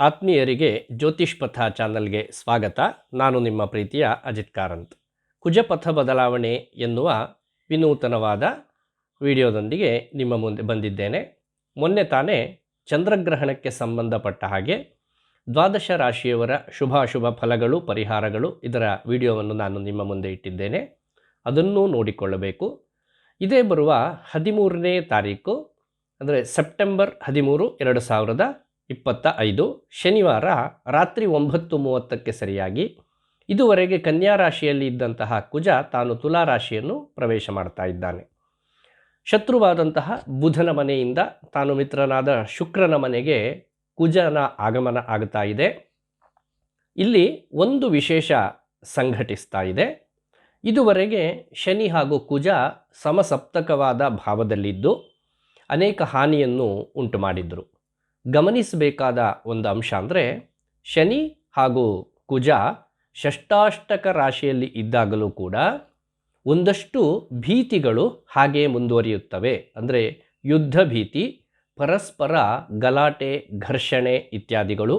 ಆತ್ಮೀಯರಿಗೆ ಜ್ಯೋತಿಷ್ ಪಥ ಚಾನಲ್ಗೆ ಸ್ವಾಗತ. ನಾನು ನಿಮ್ಮ ಪ್ರೀತಿಯ ಅಜಿತ್ ಕಾರಂತ್. ಕುಜಪಥ ಬದಲಾವಣೆ ಎನ್ನುವ ವಿನೂತನವಾದ ವಿಡಿಯೋದೊಂದಿಗೆ ನಿಮ್ಮ ಮುಂದೆ ಬಂದಿದ್ದೇನೆ. ಮೊನ್ನೆ ತಾನೇ ಚಂದ್ರಗ್ರಹಣಕ್ಕೆ ಸಂಬಂಧಪಟ್ಟ ಹಾಗೆ ದ್ವಾದಶ ರಾಶಿಯವರ ಶುಭಾಶುಭ ಫಲಗಳು, ಪರಿಹಾರಗಳು ಇದರ ವಿಡಿಯೋವನ್ನು ನಾನು ನಿಮ್ಮ ಮುಂದೆ ಇಟ್ಟಿದ್ದೇನೆ. ಅದನ್ನೂ ನೋಡಿಕೊಳ್ಳಬೇಕು. ಇದೇ ಬರುವ ಹದಿಮೂರನೇ ತಾರೀಕು, ಅಂದರೆ ಸೆಪ್ಟೆಂಬರ್ ಹದಿಮೂರು, ಎರಡು ಸಾವಿರದ ಇಪ್ಪತ್ತ ಐದು, ಶನಿವಾರ ರಾತ್ರಿ ಒಂಬತ್ತು ಮೂವತ್ತಕ್ಕೆ ಸರಿಯಾಗಿ. ಇದುವರೆಗೆ ಕನ್ಯಾ ರಾಶಿಯಲ್ಲಿ ಇದ್ದಂತಹ ಕುಜ ತಾನು ತುಲಾ ರಾಶಿಯನ್ನು ಪ್ರವೇಶ ಮಾಡ್ತಾ ಇದ್ದಾನೆ. ಶತ್ರುವಾದಂತಹ ಬುಧನ ಮನೆಯಿಂದ ತಾನು ಮಿತ್ರನಾದ ಶುಕ್ರನ ಮನೆಗೆ ಕುಜನ ಆಗಮನ ಆಗ್ತಾ ಇದೆ. ಇಲ್ಲಿ ಒಂದು ವಿಶೇಷ ಸಂಘಟಿಸ್ತಾ ಇದೆ. ಇದುವರೆಗೆ ಶನಿ ಹಾಗೂ ಕುಜ ಸಮಸಪ್ತಕವಾದ ಭಾವದಲ್ಲಿದ್ದು ಅನೇಕ ಹಾನಿಯನ್ನು ಉಂಟು ಮಾಡಿದರು ಗಮನಿಸಬೇಕಾದ ಒಂದು ಅಂಶ ಅಂದರೆ ಶನಿ ಹಾಗೂ ಕುಜ ಷಷ್ಟಾಷ್ಟಕ ರಾಶಿಯಲ್ಲಿ ಇದ್ದಾಗಲೂ ಕೂಡ ಒಂದಷ್ಟು ಭೀತಿಗಳು ಹಾಗೆ ಮುಂದುವರಿಯುತ್ತವೆ. ಅಂದರೆ ಯುದ್ಧ ಭೀತಿ, ಪರಸ್ಪರ ಗಲಾಟೆ, ಘರ್ಷಣೆ ಇತ್ಯಾದಿಗಳು,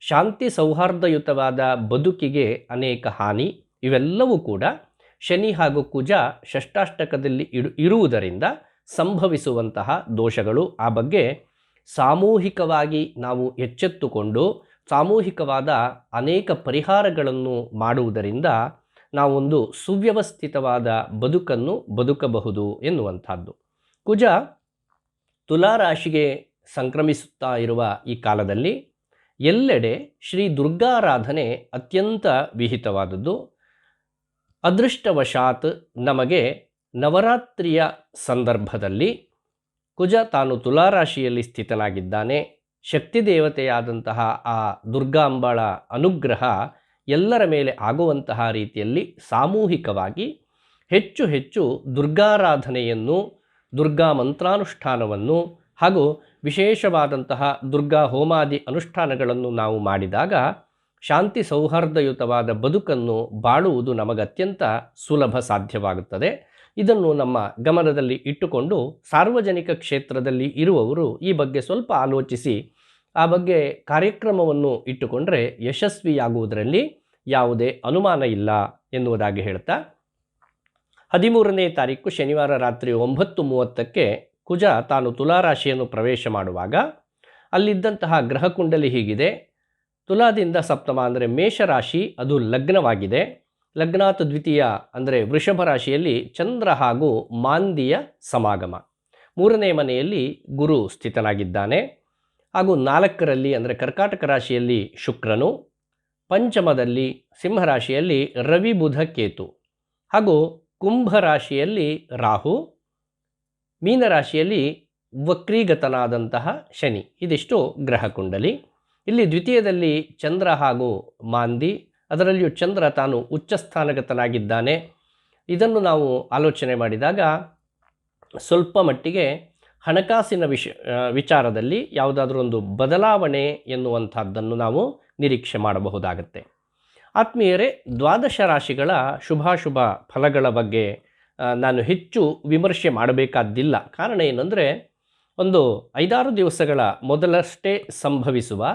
ಶಾಂತಿ ಸೌಹಾರ್ದಯುತವಾದ ಬದುಕಿಗೆ ಅನೇಕ ಹಾನಿ, ಇವೆಲ್ಲವೂ ಕೂಡ ಶನಿ ಹಾಗೂ ಕುಜ ಷಷ್ಟಾಷ್ಟಕದಲ್ಲಿ ಇಡು, ಇರುವುದರಿಂದ ಸಂಭವಿಸುವಂತಹ ದೋಷಗಳು ಆ ಬಗ್ಗೆ ಸಾಮೂಹಿಕವಾಗಿ ನಾವು ಎಚ್ಚೆತ್ತುಕೊಂಡು ಸಾಮೂಹಿಕವಾದ ಅನೇಕ ಪರಿಹಾರಗಳನ್ನು ಮಾಡುವುದರಿಂದ ನಾವೊಂದು ಸುವ್ಯವಸ್ಥಿತವಾದ ಬದುಕನ್ನು ಬದುಕಬಹುದು ಎನ್ನುವಂಥದ್ದು. ಕುಜ ತುಲಾರಾಶಿಗೆ ಸಂಕ್ರಮಿಸುತ್ತಾ ಇರುವ ಈ ಕಾಲದಲ್ಲಿ ಎಲ್ಲೆಡೆ ಶ್ರೀ ದುರ್ಗಾರಾಧನೆ ಅತ್ಯಂತ ವಿಹಿತವಾದದ್ದು. ಅದೃಷ್ಟವಶಾತ್ ನಮಗೆ ನವರಾತ್ರಿಯ ಸಂದರ್ಭದಲ್ಲಿ ಕುಜ ತಾನು ತುಲಾರಾಶಿಯಲ್ಲಿ ಸ್ಥಿತನಾಗಿದ್ದಾನೆ ಶಕ್ತಿ ದೇವತೆಯಾದಂತಹ ಆ ದುರ್ಗಾಂಬಳ ಅನುಗ್ರಹ ಎಲ್ಲರ ಮೇಲೆ ಆಗುವಂತಹ ರೀತಿಯಲ್ಲಿ ಸಾಮೂಹಿಕವಾಗಿ ಹೆಚ್ಚು ಹೆಚ್ಚು ದುರ್ಗಾರಾಧನೆಯನ್ನು, ದುರ್ಗಾ ಮಂತ್ರಾನುಷ್ಠಾನವನ್ನು ಹಾಗೂ ವಿಶೇಷವಾದಂತಹ ದುರ್ಗಾ ಹೋಮಾದಿ ಅನುಷ್ಠಾನಗಳನ್ನು ನಾವು ಮಾಡಿದಾಗ ಶಾಂತಿ ಸೌಹಾರ್ದಯುತವಾದ ಬದುಕನ್ನು ಬಾಳುವುದು ನಮಗತ್ಯಂತ ಸುಲಭ ಸಾಧ್ಯವಾಗುತ್ತದೆ. ಇದನ್ನು ನಮ್ಮ ಗಮನದಲ್ಲಿ ಇಟ್ಟುಕೊಂಡು ಸಾರ್ವಜನಿಕ ಕ್ಷೇತ್ರದಲ್ಲಿ ಇರುವವರು ಈ ಬಗ್ಗೆ ಸ್ವಲ್ಪ ಆಲೋಚಿಸಿ, ಆ ಬಗ್ಗೆ ಕಾರ್ಯಕ್ರಮವನ್ನು ಇಟ್ಟುಕೊಂಡರೆ ಯಶಸ್ವಿಯಾಗುವುದರಲ್ಲಿ ಯಾವುದೇ ಅನುಮಾನ ಇಲ್ಲ ಎನ್ನುವುದಾಗಿ ಹೇಳ್ತಾ, ಹದಿಮೂರನೇ ತಾರೀಕು ಶನಿವಾರ ರಾತ್ರಿ ಒಂಬತ್ತು ಮೂವತ್ತಕ್ಕೆ ಕುಜ ತಾನು ತುಲಾರಾಶಿಯನ್ನು ಪ್ರವೇಶ ಮಾಡುವಾಗ, ಅಲ್ಲಿದ್ದಂತಹ ಗ್ರಹಕುಂಡಲಿ ಹೀಗಿದೆ. ತುಲಾದಿಂದ ಸಪ್ತಮ ಅಂದರೆ ಮೇಷರಾಶಿ, ಅದು ಲಗ್ನವಾಗಿದೆ. ಲಗ್ನಾತ್ ದ್ವಿತೀಯ ಅಂದರೆ ವೃಷಭ ರಾಶಿಯಲ್ಲಿ ಚಂದ್ರ ಹಾಗೂ ಮಾಂದಿಯ ಸಮಾಗಮ. ಮೂರನೇ ಮನೆಯಲ್ಲಿ ಗುರು ಸ್ಥಿತನಾಗಿದ್ದಾನೆ. ಹಾಗೂ ನಾಲ್ಕರಲ್ಲಿ ಅಂದರೆ ಕರ್ಕಾಟಕ ರಾಶಿಯಲ್ಲಿ ಶುಕ್ರನು. ಪಂಚಮದಲ್ಲಿ ಸಿಂಹರಾಶಿಯಲ್ಲಿ ರವಿ ಬುಧ ಕೇತು. ಹಾಗೂ ಕುಂಭ ರಾಶಿಯಲ್ಲಿ ರಾಹು. ಮೀನರಾಶಿಯಲ್ಲಿ ವಕ್ರೀಗತನಾದಂತಹ ಶನಿ. ಇದಿಷ್ಟು ಗ್ರಹ ಕುಂಡಲಿ. ಇಲ್ಲಿ ದ್ವಿತೀಯದಲ್ಲಿ ಚಂದ್ರ ಹಾಗೂ ಮಾಂದಿ ಅದರಲ್ಲಿಯೂ ಚಂದ್ರ ತಾನು ಉಚ್ಚ ಸ್ಥಾನಗತನಾಗಿದ್ದಾನೆ. ಇದನ್ನು ನಾವು ಆಲೋಚನೆ ಮಾಡಿದಾಗ ಸ್ವಲ್ಪ ಮಟ್ಟಿಗೆ ಹಣಕಾಸಿನ ವಿಷ ವಿಚಾರದಲ್ಲಿ ಯಾವುದಾದ್ರೂ ಒಂದು ಬದಲಾವಣೆ ಎನ್ನುವಂಥದ್ದನ್ನು ನಾವು ನಿರೀಕ್ಷೆ ಮಾಡಬಹುದಾಗತ್ತೆ. ಆತ್ಮೀಯರೇ, ದ್ವಾದಶ ರಾಶಿಗಳ ಶುಭಾಶುಭ ಫಲಗಳ ಬಗ್ಗೆ ನಾನು ಹೆಚ್ಚು ವಿಮರ್ಶೆ ಮಾಡಬೇಕಾದ್ದಿಲ್ಲ. ಕಾರಣ ಏನಂದರೆ, ಒಂದು ಐದಾರು ದಿವಸಗಳ ಮೊದಲಷ್ಟೇ ಸಂಭವಿಸುವ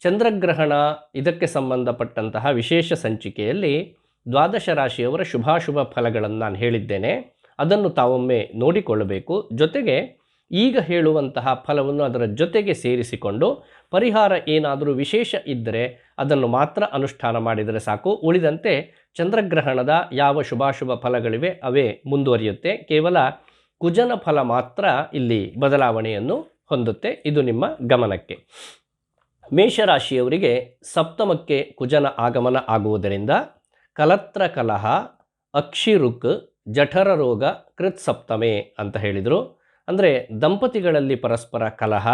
ಚಂದ್ರಗ್ರಹಣ ಇದಕ್ಕೆ ಸಂಬಂಧಪಟ್ಟಂತಹ ವಿಶೇಷ ಸಂಚಿಕೆಯಲ್ಲಿ ದ್ವಾದಶ ರಾಶಿಯವರ ಶುಭಾಶುಭ ಫಲಗಳನ್ನು ನಾನು ಹೇಳಿದ್ದೇನೆ. ಅದನ್ನು ತಾವೊಮ್ಮೆ ನೋಡಿಕೊಳ್ಳಬೇಕು. ಜೊತೆಗೆ ಈಗ ಹೇಳುವಂತಹ ಫಲವನ್ನು ಅದರ ಜೊತೆಗೆ ಸೇರಿಸಿಕೊಂಡು ಪರಿಹಾರ ಏನಾದರೂ ವಿಶೇಷ ಇದ್ದರೆ ಅದನ್ನು ಮಾತ್ರ ಅನುಷ್ಠಾನ ಮಾಡಿದರೆ ಸಾಕು. ಉಳಿದಂತೆ ಚಂದ್ರಗ್ರಹಣದ ಯಾವ ಶುಭಾಶುಭ ಫಲಗಳಿವೆ ಅವೇ ಮುಂದುವರಿಯುತ್ತೆ. ಕೇವಲ ಕುಜನ ಫಲ ಮಾತ್ರ ಇಲ್ಲಿ ಬದಲಾವಣೆಯನ್ನು ಹೊಂದುತ್ತೆ. ಇದು ನಿಮ್ಮ ಗಮನಕ್ಕೆ. ಮೇಷರಾಶಿಯವರಿಗೆ ಸಪ್ತಮಕ್ಕೆ ಕುಜನ ಆಗಮನ ಆಗುವುದರಿಂದ ಕಲತ್ರ ಕಲಹ ಅಕ್ಷಿರುಕ್ ಜಠರ ರೋಗ, ಕೃತ್ ಸಪ್ತಮೆ ಅಂತ ಹೇಳಿದರು. ಅಂದರೆ ದಂಪತಿಗಳಲ್ಲಿ ಪರಸ್ಪರ ಕಲಹ,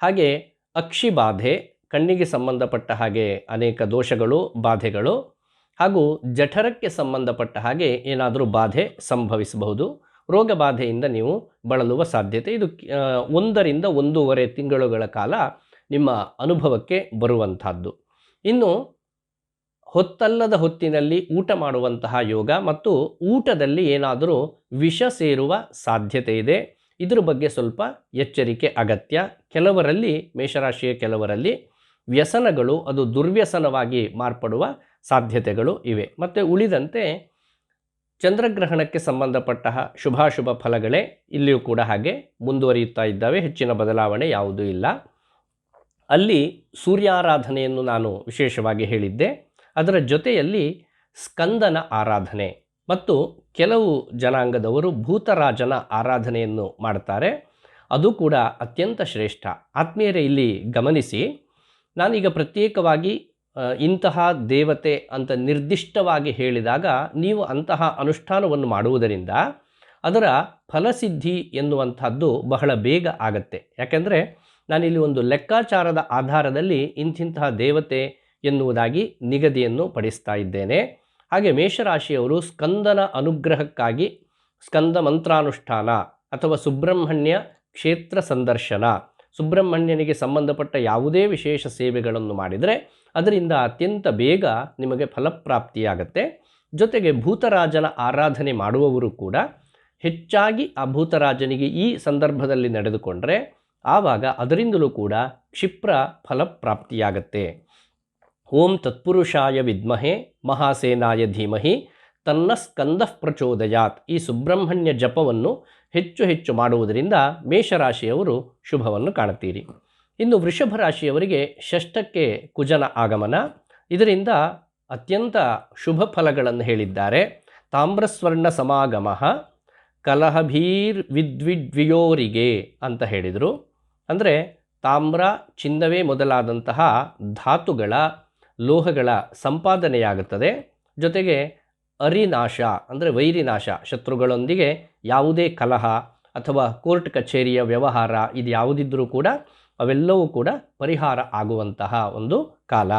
ಹಾಗೆ ಅಕ್ಷಿಬಾಧೆ ಕಣ್ಣಿಗೆ ಸಂಬಂಧಪಟ್ಟ ಹಾಗೆ ಅನೇಕ ದೋಷಗಳು, ಬಾಧೆಗಳು, ಹಾಗೂ ಜಠರಕ್ಕೆ ಸಂಬಂಧಪಟ್ಟ ಹಾಗೆ ಏನಾದರೂ ಬಾಧೆ ಸಂಭವಿಸಬಹುದು. ರೋಗ ಬಾಧೆಯಿಂದ ನೀವು ಬಳಲುವ ಸಾಧ್ಯತೆ ಇದು ಒಂದರಿಂದ ಒಂದೂವರೆ ತಿಂಗಳುಗಳ ಕಾಲ ನಿಮ್ಮ ಅನುಭವಕ್ಕೆ ಬರುವಂಥದ್ದು. ಇನ್ನು ಹೊತ್ತಲ್ಲದ ಹೊತ್ತಿನಲ್ಲಿ ಊಟ ಮಾಡುವಂತಹ ಯೋಗ ಮತ್ತು ಊಟದಲ್ಲಿ ಏನಾದರೂ ವಿಷ ಸೇರುವ ಸಾಧ್ಯತೆ ಇದೆ. ಇದರ ಬಗ್ಗೆ ಸ್ವಲ್ಪ ಎಚ್ಚರಿಕೆ, ಅಗತ್ಯ. ಕೆಲವರಲ್ಲಿ, ಮೇಷರಾಶಿಯ ಕೆಲವರಲ್ಲಿ ವ್ಯಸನಗಳು, ಅದು ದುರ್ವ್ಯಸನವಾಗಿ ಮಾರ್ಪಡುವ ಸಾಧ್ಯತೆಗಳು ಇವೆ. ಮತ್ತು ಉಳಿದಂತೆ ಚಂದ್ರಗ್ರಹಣಕ್ಕೆ ಸಂಬಂಧಪಟ್ಟ ಶುಭಾಶುಭ ಫಲಗಳೇ ಇಲ್ಲಿಯೂ ಕೂಡ ಹಾಗೆ ಮುಂದುವರಿಯುತ್ತಾ ಇದ್ದಾವೆ. ಹೆಚ್ಚಿನ ಬದಲಾವಣೆ ಯಾವುದೂ ಇಲ್ಲ. ಅಲ್ಲಿ ಸೂರ್ಯಾರಾಧನೆಯನ್ನು ನಾನು ವಿಶೇಷವಾಗಿ ಹೇಳಿದ್ದೆ. ಅದರ ಜೊತೆಯಲ್ಲಿ ಸ್ಕಂದನ ಆರಾಧನೆ ಮತ್ತು ಕೆಲವು ಜನಾಂಗದವರು ಭೂತರಾಜನ ಆರಾಧನೆಯನ್ನು ಮಾಡ್ತಾರೆ ಅದು ಕೂಡ ಅತ್ಯಂತ ಶ್ರೇಷ್ಠ. ಆತ್ಮೀಯರೇ ಇಲ್ಲಿ ಗಮನಿಸಿ, ನಾನೀಗ ಪ್ರತ್ಯೇಕವಾಗಿ ಇಂತಹ ದೇವತೆ ಅಂತ ನಿರ್ದಿಷ್ಟವಾಗಿ ಹೇಳಿದಾಗ ನೀವು ಅಂತಹ ಅನುಷ್ಠಾನವನ್ನು ಮಾಡುವುದರಿಂದ ಅದರ ಫಲಸಿದ್ಧಿ ಎನ್ನುವಂಥದ್ದು ಬಹಳ ಬೇಗ ಆಗತ್ತೆ. ಯಾಕೆಂದರೆ ನಾನಿಲ್ಲಿ ಒಂದು ಲೆಕ್ಕಾಚಾರದ ಆಧಾರದಲ್ಲಿ ಇಂತಿಂತಹ ದೇವತೆ ಎನ್ನುವುದಾಗಿ ನಿಗದಿಯನ್ನು ಪಡಿಸ್ತಾ ಇದ್ದೇನೆ. ಹಾಗೆ ಮೇಷರಾಶಿಯವರು ಸ್ಕಂದನ ಅನುಗ್ರಹಕ್ಕಾಗಿ ಸ್ಕಂದ ಮಂತ್ರಾನುಷ್ಠಾನ ಅಥವಾ ಸುಬ್ರಹ್ಮಣ್ಯ ಕ್ಷೇತ್ರ ಸಂದರ್ಶನ. ಸುಬ್ರಹ್ಮಣ್ಯನಿಗೆ ಸಂಬಂಧಪಟ್ಟ ಯಾವುದೇ ವಿಶೇಷ ಸೇವೆಗಳನ್ನು ಮಾಡಿದರೆ ಅದರಿಂದ ಅತ್ಯಂತ ಬೇಗ ನಿಮಗೆ ಫಲಪ್ರಾಪ್ತಿಯಾಗತ್ತೆ. ಜೊತೆಗೆ ಭೂತರಾಜನ ಆರಾಧನೆ ಮಾಡುವವರು ಕೂಡ ಹೆಚ್ಚಾಗಿ ಆ ಭೂತರಾಜನಿಗೆ ಈ ಸಂದರ್ಭದಲ್ಲಿ ನಡೆದುಕೊಂಡ್ರೆ ಆವಾಗ ಅದರಿಂದಲೂ ಕೂಡ ಕ್ಷಿಪ್ರ ಫಲಪ್ರಾಪ್ತಿಯಾಗತ್ತೆ. ಓಂ ತತ್ಪುರುಷಾಯ ವಿದ್ಮಹೆ ಮಹಾಸೇನಾಯ ಧೀಮಹಿ ತನ್ನ ಸ್ಕಂದಃ ಪ್ರಚೋದಯಾತ್. ಈ ಸುಬ್ರಹ್ಮಣ್ಯ ಜಪವನ್ನು ಹೆಚ್ಚು ಹೆಚ್ಚು ಮಾಡುವುದರಿಂದ ಮೇಷರಾಶಿಯವರು ಶುಭವನ್ನು ಕಾಣುತ್ತೀರಿ. ಇನ್ನು ವೃಷಭ ರಾಶಿಯವರಿಗೆ ಷಷ್ಠಕ್ಕೆ ಕುಜನ ಆಗಮನ. ಇದರಿಂದ ಅತ್ಯಂತ ಶುಭ ಫಲಗಳನ್ನು ಹೇಳಿದ್ದಾರೆ. ತಾಮ್ರಸ್ವರ್ಣ ಸಮಾಗಮ ಕಲಹಭೀರ್ ವಿದ್ವಿಡ್ವಿಯೋರಿಗೆ ಅಂತ ಹೇಳಿದರು. ಅಂದರೆ ತಾಮ್ರ, ಚಿನ್ನವೇ ಮೊದಲಾದಂತಹ ಧಾತುಗಳ, ಲೋಹಗಳ ಸಂಪಾದನೆಯಾಗುತ್ತದೆ. ಜೊತೆಗೆ ಅರಿನಾಶ ಅಂದರೆ ವೈರಿನಾಶ, ಶತ್ರುಗಳೊಂದಿಗೆ ಯಾವುದೇ ಕಲಹ ಅಥವಾ ಕೋರ್ಟ್ ಕಚೇರಿಯ ವ್ಯವಹಾರ ಇದು ಯಾವುದಿದ್ದರೂ ಕೂಡ ಅವೆಲ್ಲವೂ ಕೂಡ ಪರಿಹಾರ ಆಗುವಂತಹ ಒಂದು ಕಾಲ.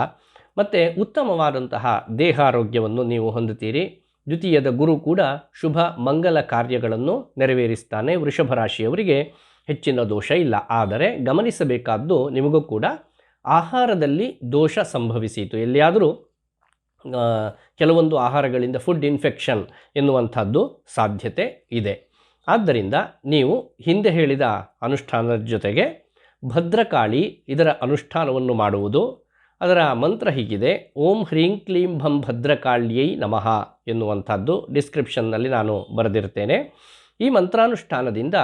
ಮತ್ತು ಉತ್ತಮವಾದಂತಹ ದೇಹಾರೋಗ್ಯವನ್ನು ನೀವು ಹೊಂದುತ್ತೀರಿ. ದ್ವಿತೀಯದ ಗುರು ಕೂಡ ಶುಭ, ಮಂಗಲ ಕಾರ್ಯಗಳನ್ನು ನೆರವೇರಿಸ್ತಾನೆ ವೃಷಭ ರಾಶಿಯವರಿಗೆ ಹೆಚ್ಚಿನ ದೋಷ ಇಲ್ಲ. ಆದರೆ ಗಮನಿಸಬೇಕಾದ್ದು ನಿಮಗೂ ಕೂಡ ಆಹಾರದಲ್ಲಿ ದೋಷ ಸಂಭವಿಸಿತು. ಎಲ್ಲಿಯಾದರೂ ಕೆಲವೊಂದು ಆಹಾರಗಳಿಂದ ಫುಡ್ ಇನ್ಫೆಕ್ಷನ್ ಎನ್ನುವಂಥದ್ದು ಸಾಧ್ಯತೆ ಇದೆ. ಆದ್ದರಿಂದ ನೀವು ಹಿಂದೆ ಹೇಳಿದ ಅನುಷ್ಠಾನದ ಜೊತೆಗೆ ಭದ್ರಕಾಳಿ ಇದರ ಅನುಷ್ಠಾನವನ್ನು ಮಾಡುವುದು, ಅದರ ಮಂತ್ರ ಹೀಗಿದೆ, ಓಂ ಹ್ರೀಂ ಕ್ಲೀಂ ಭಂ ಭದ್ರಕಾಳ್ಯೈ ನಮಃ ಎನ್ನುವಂಥದ್ದು ಡಿಸ್ಕ್ರಿಪ್ಷನ್ನಲ್ಲಿ ನಾನು ಬರೆದಿರ್ತೇನೆ. ಈ ಮಂತ್ರಾನುಷ್ಠಾನದಿಂದ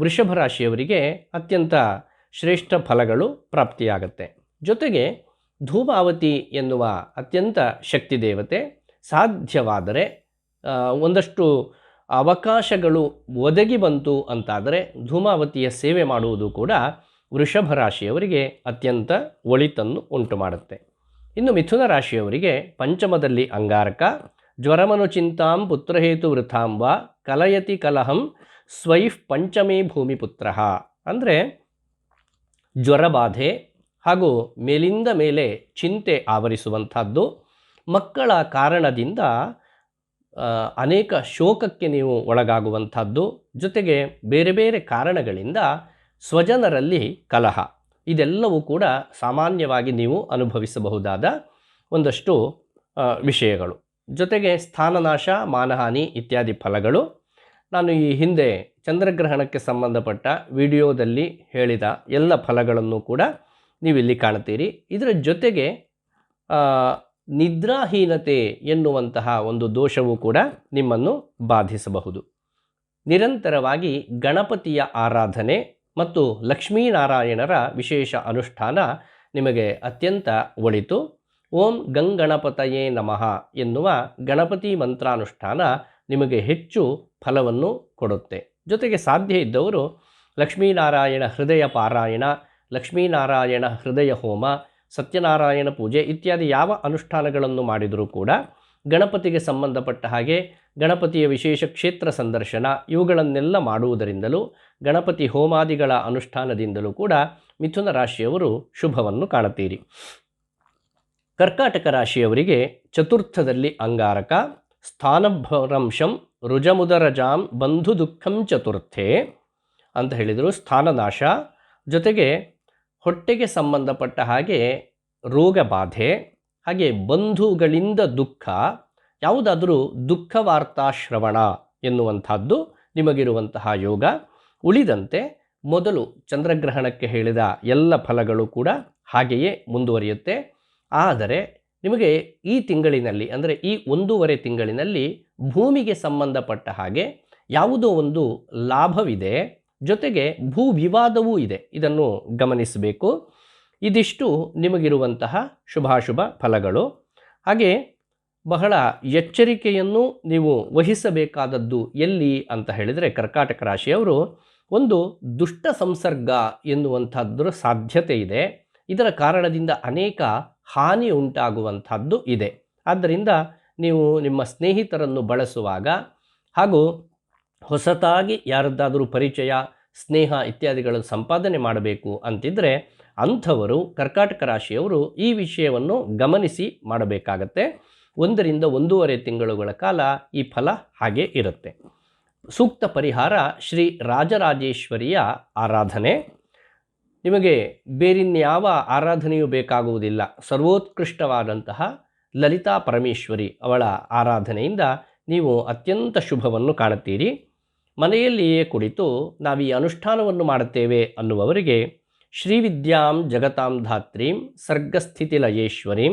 ವೃಷಭ ರಾಶಿಯವರಿಗೆ ಅತ್ಯಂತ ಶ್ರೇಷ್ಠ ಫಲಗಳು ಪ್ರಾಪ್ತಿಯಾಗತ್ತೆ. ಜೊತೆಗೆ ಧೂಮಾವತಿ ಎನ್ನುವ ಅತ್ಯಂತ ಶಕ್ತಿ ದೇವತೆ ಸಾಧ್ಯವಾದರೆ ಒಂದಷ್ಟು ಅವಕಾಶಗಳು ಒದಗಿ ಬಂತು ಅಂತಾದರೆ ಧೂಮಾವತಿಯ ಸೇವೆ ಮಾಡುವುದು ಕೂಡ ವೃಷಭ ರಾಶಿಯವರಿಗೆ ಅತ್ಯಂತ ಒಳಿತನ್ನು ಉಂಟು ಮಾಡುತ್ತೆ. ಇನ್ನು ಮಿಥುನ ರಾಶಿಯವರಿಗೆ ಪಂಚಮದಲ್ಲಿ ಅಂಗಾರಕ, ಜ್ವರಮನು ಚಿಂತಾಂ ಪುತ್ರಹೇತು ವೃಥಾಂಬ ಕಲಯತಿ ಕಲಹಂ ಸ್ವೈಫ್ ಪಂಚಮೇ ಭೂಮಿಪುತ್ರ ಅಂದರೆ ಜ್ವರಬಾಧೆ ಹಾಗೂ ಮೇಲಿಂದ ಮೇಲೆ ಚಿಂತೆ ಆವರಿಸುವಂಥದ್ದು ಮಕ್ಕಳ ಕಾರಣದಿಂದ ಅನೇಕ ಶೋಕಕ್ಕೆ ನೀವು ಒಳಗಾಗುವಂಥದ್ದು. ಜೊತೆಗೆ ಬೇರೆ ಬೇರೆ ಕಾರಣಗಳಿಂದ ಸ್ವಜನರಲ್ಲಿ ಕಲಹ. ಇದೆಲ್ಲವೂ ಕೂಡ ಸಾಮಾನ್ಯವಾಗಿ ನೀವು ಅನುಭವಿಸಬಹುದಾದ ಒಂದಷ್ಟು ವಿಷಯಗಳು. ಜೊತೆಗೆ ಸ್ಥಾನನಾಶ, ಮಾನಹಾನಿ ಇತ್ಯಾದಿ ಫಲಗಳು ನಾನು ಈ ಹಿಂದೆ ಚಂದ್ರಗ್ರಹಣಕ್ಕೆ ಸಂಬಂಧಪಟ್ಟ ವಿಡಿಯೋದಲ್ಲಿ ಹೇಳಿದ ಎಲ್ಲ ಫಲಗಳನ್ನು ಕೂಡ ನೀವಿಲ್ಲಿ ಕಾಣ್ತೀರಿ ಇದರ ಜೊತೆಗೆ ನಿದ್ರಾಹೀನತೆ ಎನ್ನುವಂತಹ ಒಂದು ದೋಷವು ಕೂಡ ನಿಮ್ಮನ್ನು ಬಾಧಿಸಬಹುದು. ನಿರಂತರವಾಗಿ ಗಣಪತಿಯ ಆರಾಧನೆ ಮತ್ತು ಲಕ್ಷ್ಮೀನಾರಾಯಣರ ವಿಶೇಷ ಅನುಷ್ಠಾನ ನಿಮಗೆ ಅತ್ಯಂತ ಒಳಿತು. ಓಂ ಗಂಗಣಪತಯೇ ನಮಃ ಎನ್ನುವ ಗಣಪತಿ ಮಂತ್ರಾನುಷ್ಠಾನ ನಿಮಗೆ ಹೆಚ್ಚು ಫಲವನ್ನು ಕೊಡುತ್ತೆ. ಜೊತೆಗೆ ಸಾಧ್ಯ ಇದ್ದವರು ಲಕ್ಷ್ಮೀನಾರಾಯಣ ಹೃದಯ ಪಾರಾಯಣ, ಲಕ್ಷ್ಮೀನಾರಾಯಣ ಹೃದಯ ಹೋಮ, ಸತ್ಯನಾರಾಯಣ ಪೂಜೆ ಇತ್ಯಾದಿ ಯಾವ ಅನುಷ್ಠಾನಗಳನ್ನು ಮಾಡಿದರೂ ಕೂಡ ಗಣಪತಿಗೆ ಸಂಬಂಧಪಟ್ಟ ಹಾಗೆ ಗಣಪತಿಯ ವಿಶೇಷ ಕ್ಷೇತ್ರ ಸಂದರ್ಶನ ಇವುಗಳನ್ನೆಲ್ಲ ಮಾಡುವುದರಿಂದಲೂ, ಗಣಪತಿ ಹೋಮಾದಿಗಳ ಅನುಷ್ಠಾನದಿಂದಲೂ ಕೂಡ ಮಿಥುನ ರಾಶಿಯವರು ಶುಭವನ್ನು ಕಾಣುತ್ತೀರಿ. ಕರ್ಕಾಟಕ ರಾಶಿಯವರಿಗೆ ಚತುರ್ಥದಲ್ಲಿ ಅಂಗಾರಕ ಸ್ಥಾನಭ್ರಂಶಂ ರುಜಮುದರಜಾಂ ಬಂಧು ದುಃಖಂ ಚತುರ್ಥೆ ಅಂತ ಹೇಳಿದರು, ಸ್ಥಾನನಾಶ. ಜೊತೆಗೆ ಹೊಟ್ಟೆಗೆ ಸಂಬಂಧಪಟ್ಟ ಹಾಗೆ ರೋಗ ಬಾಧೆ, ಹಾಗೆ ಬಂಧುಗಳಿಂದ ದುಃಖ, ಯಾವುದಾದರೂ ದುಃಖ ವಾರ್ತಾ ಶ್ರವಣ ಎನ್ನುವಂಥದ್ದು ನಿಮಗಿರುವಂತಹ ಯೋಗ. ಉಳಿದಂತೆ ಮೊದಲು ಚಂದ್ರಗ್ರಹಣಕ್ಕೆ ಹೇಳಿದ ಎಲ್ಲ ಫಲಗಳು ಕೂಡ ಹಾಗೆಯೇ ಮುಂದುವರಿಯುತ್ತೆ. ಆದರೆ ನಿಮಗೆ ಈ ತಿಂಗಳಿನಲ್ಲಿ, ಅಂದರೆ ಈ ಒಂದೂವರೆ ತಿಂಗಳಿನಲ್ಲಿ ಭೂಮಿಗೆ ಸಂಬಂಧಪಟ್ಟ ಹಾಗೆ ಯಾವುದೋ ಒಂದು ಲಾಭವಿದೆ, ಜೊತೆಗೆ ಭೂ ವಿವಾದವೂ ಇದೆ. ಇದನ್ನು ಗಮನಿಸಬೇಕು. ಇದಿಷ್ಟು ನಿಮಗಿರುವಂತಹ ಶುಭಾಶುಭ ಫಲಗಳು. ಹಾಗೆ ಬಹಳ ಎಚ್ಚರಿಕೆಯನ್ನು ನೀವು ವಹಿಸಬೇಕಾದದ್ದು ಎಲ್ಲಿ ಅಂತ ಹೇಳಿದರೆ ಕರ್ಕಾಟಕ ರಾಶಿಯವರು ಒಂದು ದುಷ್ಟ ಸಂಸರ್ಗ ಎನ್ನುವಂಥದ್ರ ಸಾಧ್ಯತೆ ಇದೆ. ಇದರ ಕಾರಣದಿಂದ ಅನೇಕ ಹಾನಿ ಉಂಟಾಗುವಂಥದ್ದು ಇದೆ. ಆದ್ದರಿಂದ ನೀವು ನಿಮ್ಮ ಸ್ನೇಹಿತರನ್ನು ಬಳಸುವಾಗ ಹಾಗೂ ಹೊಸತಾಗಿ ಯಾರದ್ದಾದರೂ ಪರಿಚಯ, ಸ್ನೇಹ ಇತ್ಯಾದಿಗಳನ್ನು ಸಂಪಾದನೆ ಮಾಡಬೇಕು ಅಂತಿದ್ದರೆ ಅಂಥವರು ಕರ್ಕಾಟಕ ರಾಶಿಯವರು ಈ ವಿಷಯವನ್ನು ಗಮನಿಸಿ ಮಾಡಬೇಕಾಗತ್ತೆ. ಒಂದರಿಂದ ಒಂದೂವರೆ ತಿಂಗಳುಗಳ ಕಾಲ ಈ ಫಲ ಹಾಗೆ ಇರುತ್ತೆ. ಸೂಕ್ತ ಪರಿಹಾರ ಶ್ರೀ ರಾಜರಾಜೇಶ್ವರಿಯ ಆರಾಧನೆ. ನಿಮಗೆ ಬೇರಿನ್ಯಾವ ಆರಾಧನೆಯೂ ಬೇಕಾಗುವುದಿಲ್ಲ. ಸರ್ವೋತ್ಕೃಷ್ಟವಾದಂತಹ ಲಲಿತಾ ಪರಮೇಶ್ವರಿ ಅವಳ ಆರಾಧನೆಯಿಂದ ನೀವು ಅತ್ಯಂತ ಶುಭವನ್ನು ಕಾಣುತ್ತೀರಿ. ಮನೆಯಲ್ಲಿಯೇ ಕುಳಿತು ನಾವು ಈ ಅನುಷ್ಠಾನವನ್ನು ಮಾಡುತ್ತೇವೆ ಅನ್ನುವವರಿಗೆ ಶ್ರೀವಿದ್ಯಾಂ ಜಗತಾಂ ಧಾತ್ರೀಂ ಸರ್ಗಸ್ಥಿತಿಲಯೇಶ್ವರೀಂ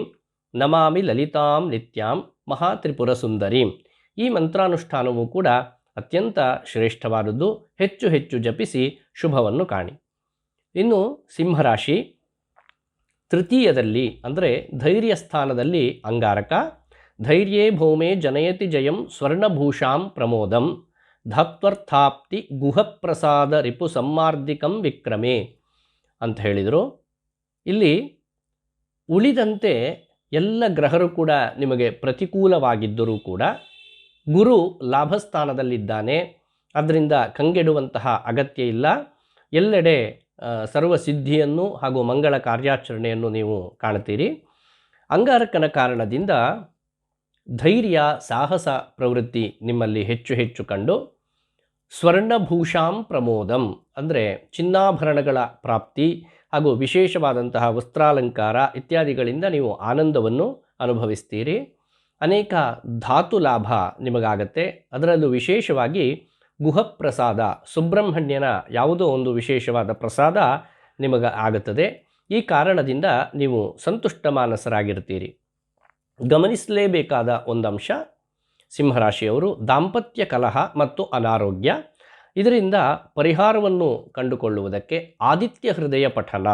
ನಮಾಮಿ ಲಲಿತಾಂ ನಿತ್ಯಾಂ ಮಹಾತ್ರಿಪುರ ಸುಂದರೀಂ ಈ ಮಂತ್ರಾನುಷ್ಠಾನವೂ ಕೂಡ ಅತ್ಯಂತ ಶ್ರೇಷ್ಠವಾದದ್ದು. ಹೆಚ್ಚು ಹೆಚ್ಚು ಜಪಿಸಿ ಶುಭವನ್ನು ಕಾಣಿ. ಇನ್ನು ಸಿಂಹರಾಶಿ. ತೃತೀಯದಲ್ಲಿ ಅಂದರೆ ಧೈರ್ಯ ಸ್ಥಾನದಲ್ಲಿ ಅಂಗಾರಕ, ಧೈರ್ಯೇ ಭೂಮೇ ಜನಯತಿ ಜಯಂ ಸ್ವರ್ಣಭೂಷಾಂ ಪ್ರಮೋದಂ, ಧತ್ವರ್ಥಾಪ್ತಿ ಗುಹಪ್ರಸಾದ ರಿಪು ಸಮ್ಮಾರ್ದಿಕಂ ವಿಕ್ರಮೆ ಅಂತ ಹೇಳಿದರು. ಇಲ್ಲಿ ಉಳಿದಂತೆ ಎಲ್ಲ ಗ್ರಹರು ಕೂಡ ನಿಮಗೆ ಪ್ರತಿಕೂಲವಾಗಿದ್ದರೂ ಕೂಡ ಗುರು ಲಾಭಸ್ಥಾನದಲ್ಲಿದ್ದಾನೆ. ಅದರಿಂದ ಕಂಗೆಡುವಂತಹ ಅಗತ್ಯ ಇಲ್ಲ. ಎಲ್ಲೆಡೆ ಸರ್ವಸಿದ್ಧಿಯನ್ನು ಹಾಗೂ ಮಂಗಳ ಕಾರ್ಯಾಚರಣೆಯನ್ನು ನೀವು ಕಾಣ್ತೀರಿ ಅಂಗಾರಕನ ಕಾರಣದಿಂದ ಧೈರ್ಯ, ಸಾಹಸ, ಪ್ರವೃತ್ತಿ ನಿಮ್ಮಲ್ಲಿ ಹೆಚ್ಚು ಹೆಚ್ಚು ಕಂಡು ಸ್ವರ್ಣಭೂಷಾಂ ಪ್ರಮೋದಂ ಅಂದರೆ ಚಿನ್ನಾಭರಣಗಳ ಪ್ರಾಪ್ತಿ ಹಾಗೂ ವಿಶೇಷವಾದಂತಹ ವಸ್ತ್ರಾಲಂಕಾರ ಇತ್ಯಾದಿಗಳಿಂದ ನೀವು ಆನಂದವನ್ನು ಅನುಭವಿಸ್ತೀರಿ. ಅನೇಕ ಧಾತು ಲಾಭ ನಿಮಗಾಗತ್ತೆ. ಅದರಲ್ಲೂ ವಿಶೇಷವಾಗಿ ಗುಹಪ್ರಸಾದ, ಸುಬ್ರಹ್ಮಣ್ಯನ ಯಾವುದೋ ಒಂದು ವಿಶೇಷವಾದ ಪ್ರಸಾದ ನಿಮಗೆ ಆಗುತ್ತದೆ. ಈ ಕಾರಣದಿಂದ ನೀವು ಸಂತುಷ್ಟ ಮಾನಸರಾಗಿರ್ತೀರಿ ಗಮನಿಸಲೇಬೇಕಾದ ಒಂದು ಅಂಶ ಸಿಂಹರಾಶಿಯವರು ದಾಂಪತ್ಯ ಕಲಹ ಮತ್ತು ಅನಾರೋಗ್ಯ. ಇದರಿಂದ ಪರಿಹಾರವನ್ನು ಕಂಡುಕೊಳ್ಳುವುದಕ್ಕೆ ಆದಿತ್ಯ ಹೃದಯ ಪಠನ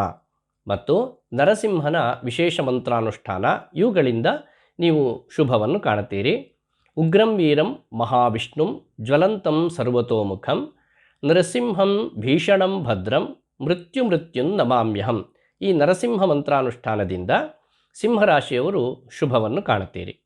ಮತ್ತು ನರಸಿಂಹನ ವಿಶೇಷ ಮಂತ್ರಾನುಷ್ಠಾನ, ಇವುಗಳಿಂದ ನೀವು ಶುಭವನ್ನು ಕಾಣುತ್ತೀರಿ. ಉಗ್ರಂ ವೀರಂ ಮಹಾವಿಷ್ಣುಂ ಜ್ವಲಂತಂ ಸರ್ವತೋಮುಖಂ ನರಸಿಂಹಂ ಭೀಷಣಂ ಭದ್ರಂ ಮೃತ್ಯು ಮೃತ್ಯುಂ ನಮಾಮ್ಯಹಂ. ಈ ನರಸಿಂಹ ಮಂತ್ರಾನುಷ್ಠಾನದಿಂದ ಸಿಂಹರಾಶಿಯವರು ಶುಭವನ್ನು ಕಾಣುತ್ತೀರಿ.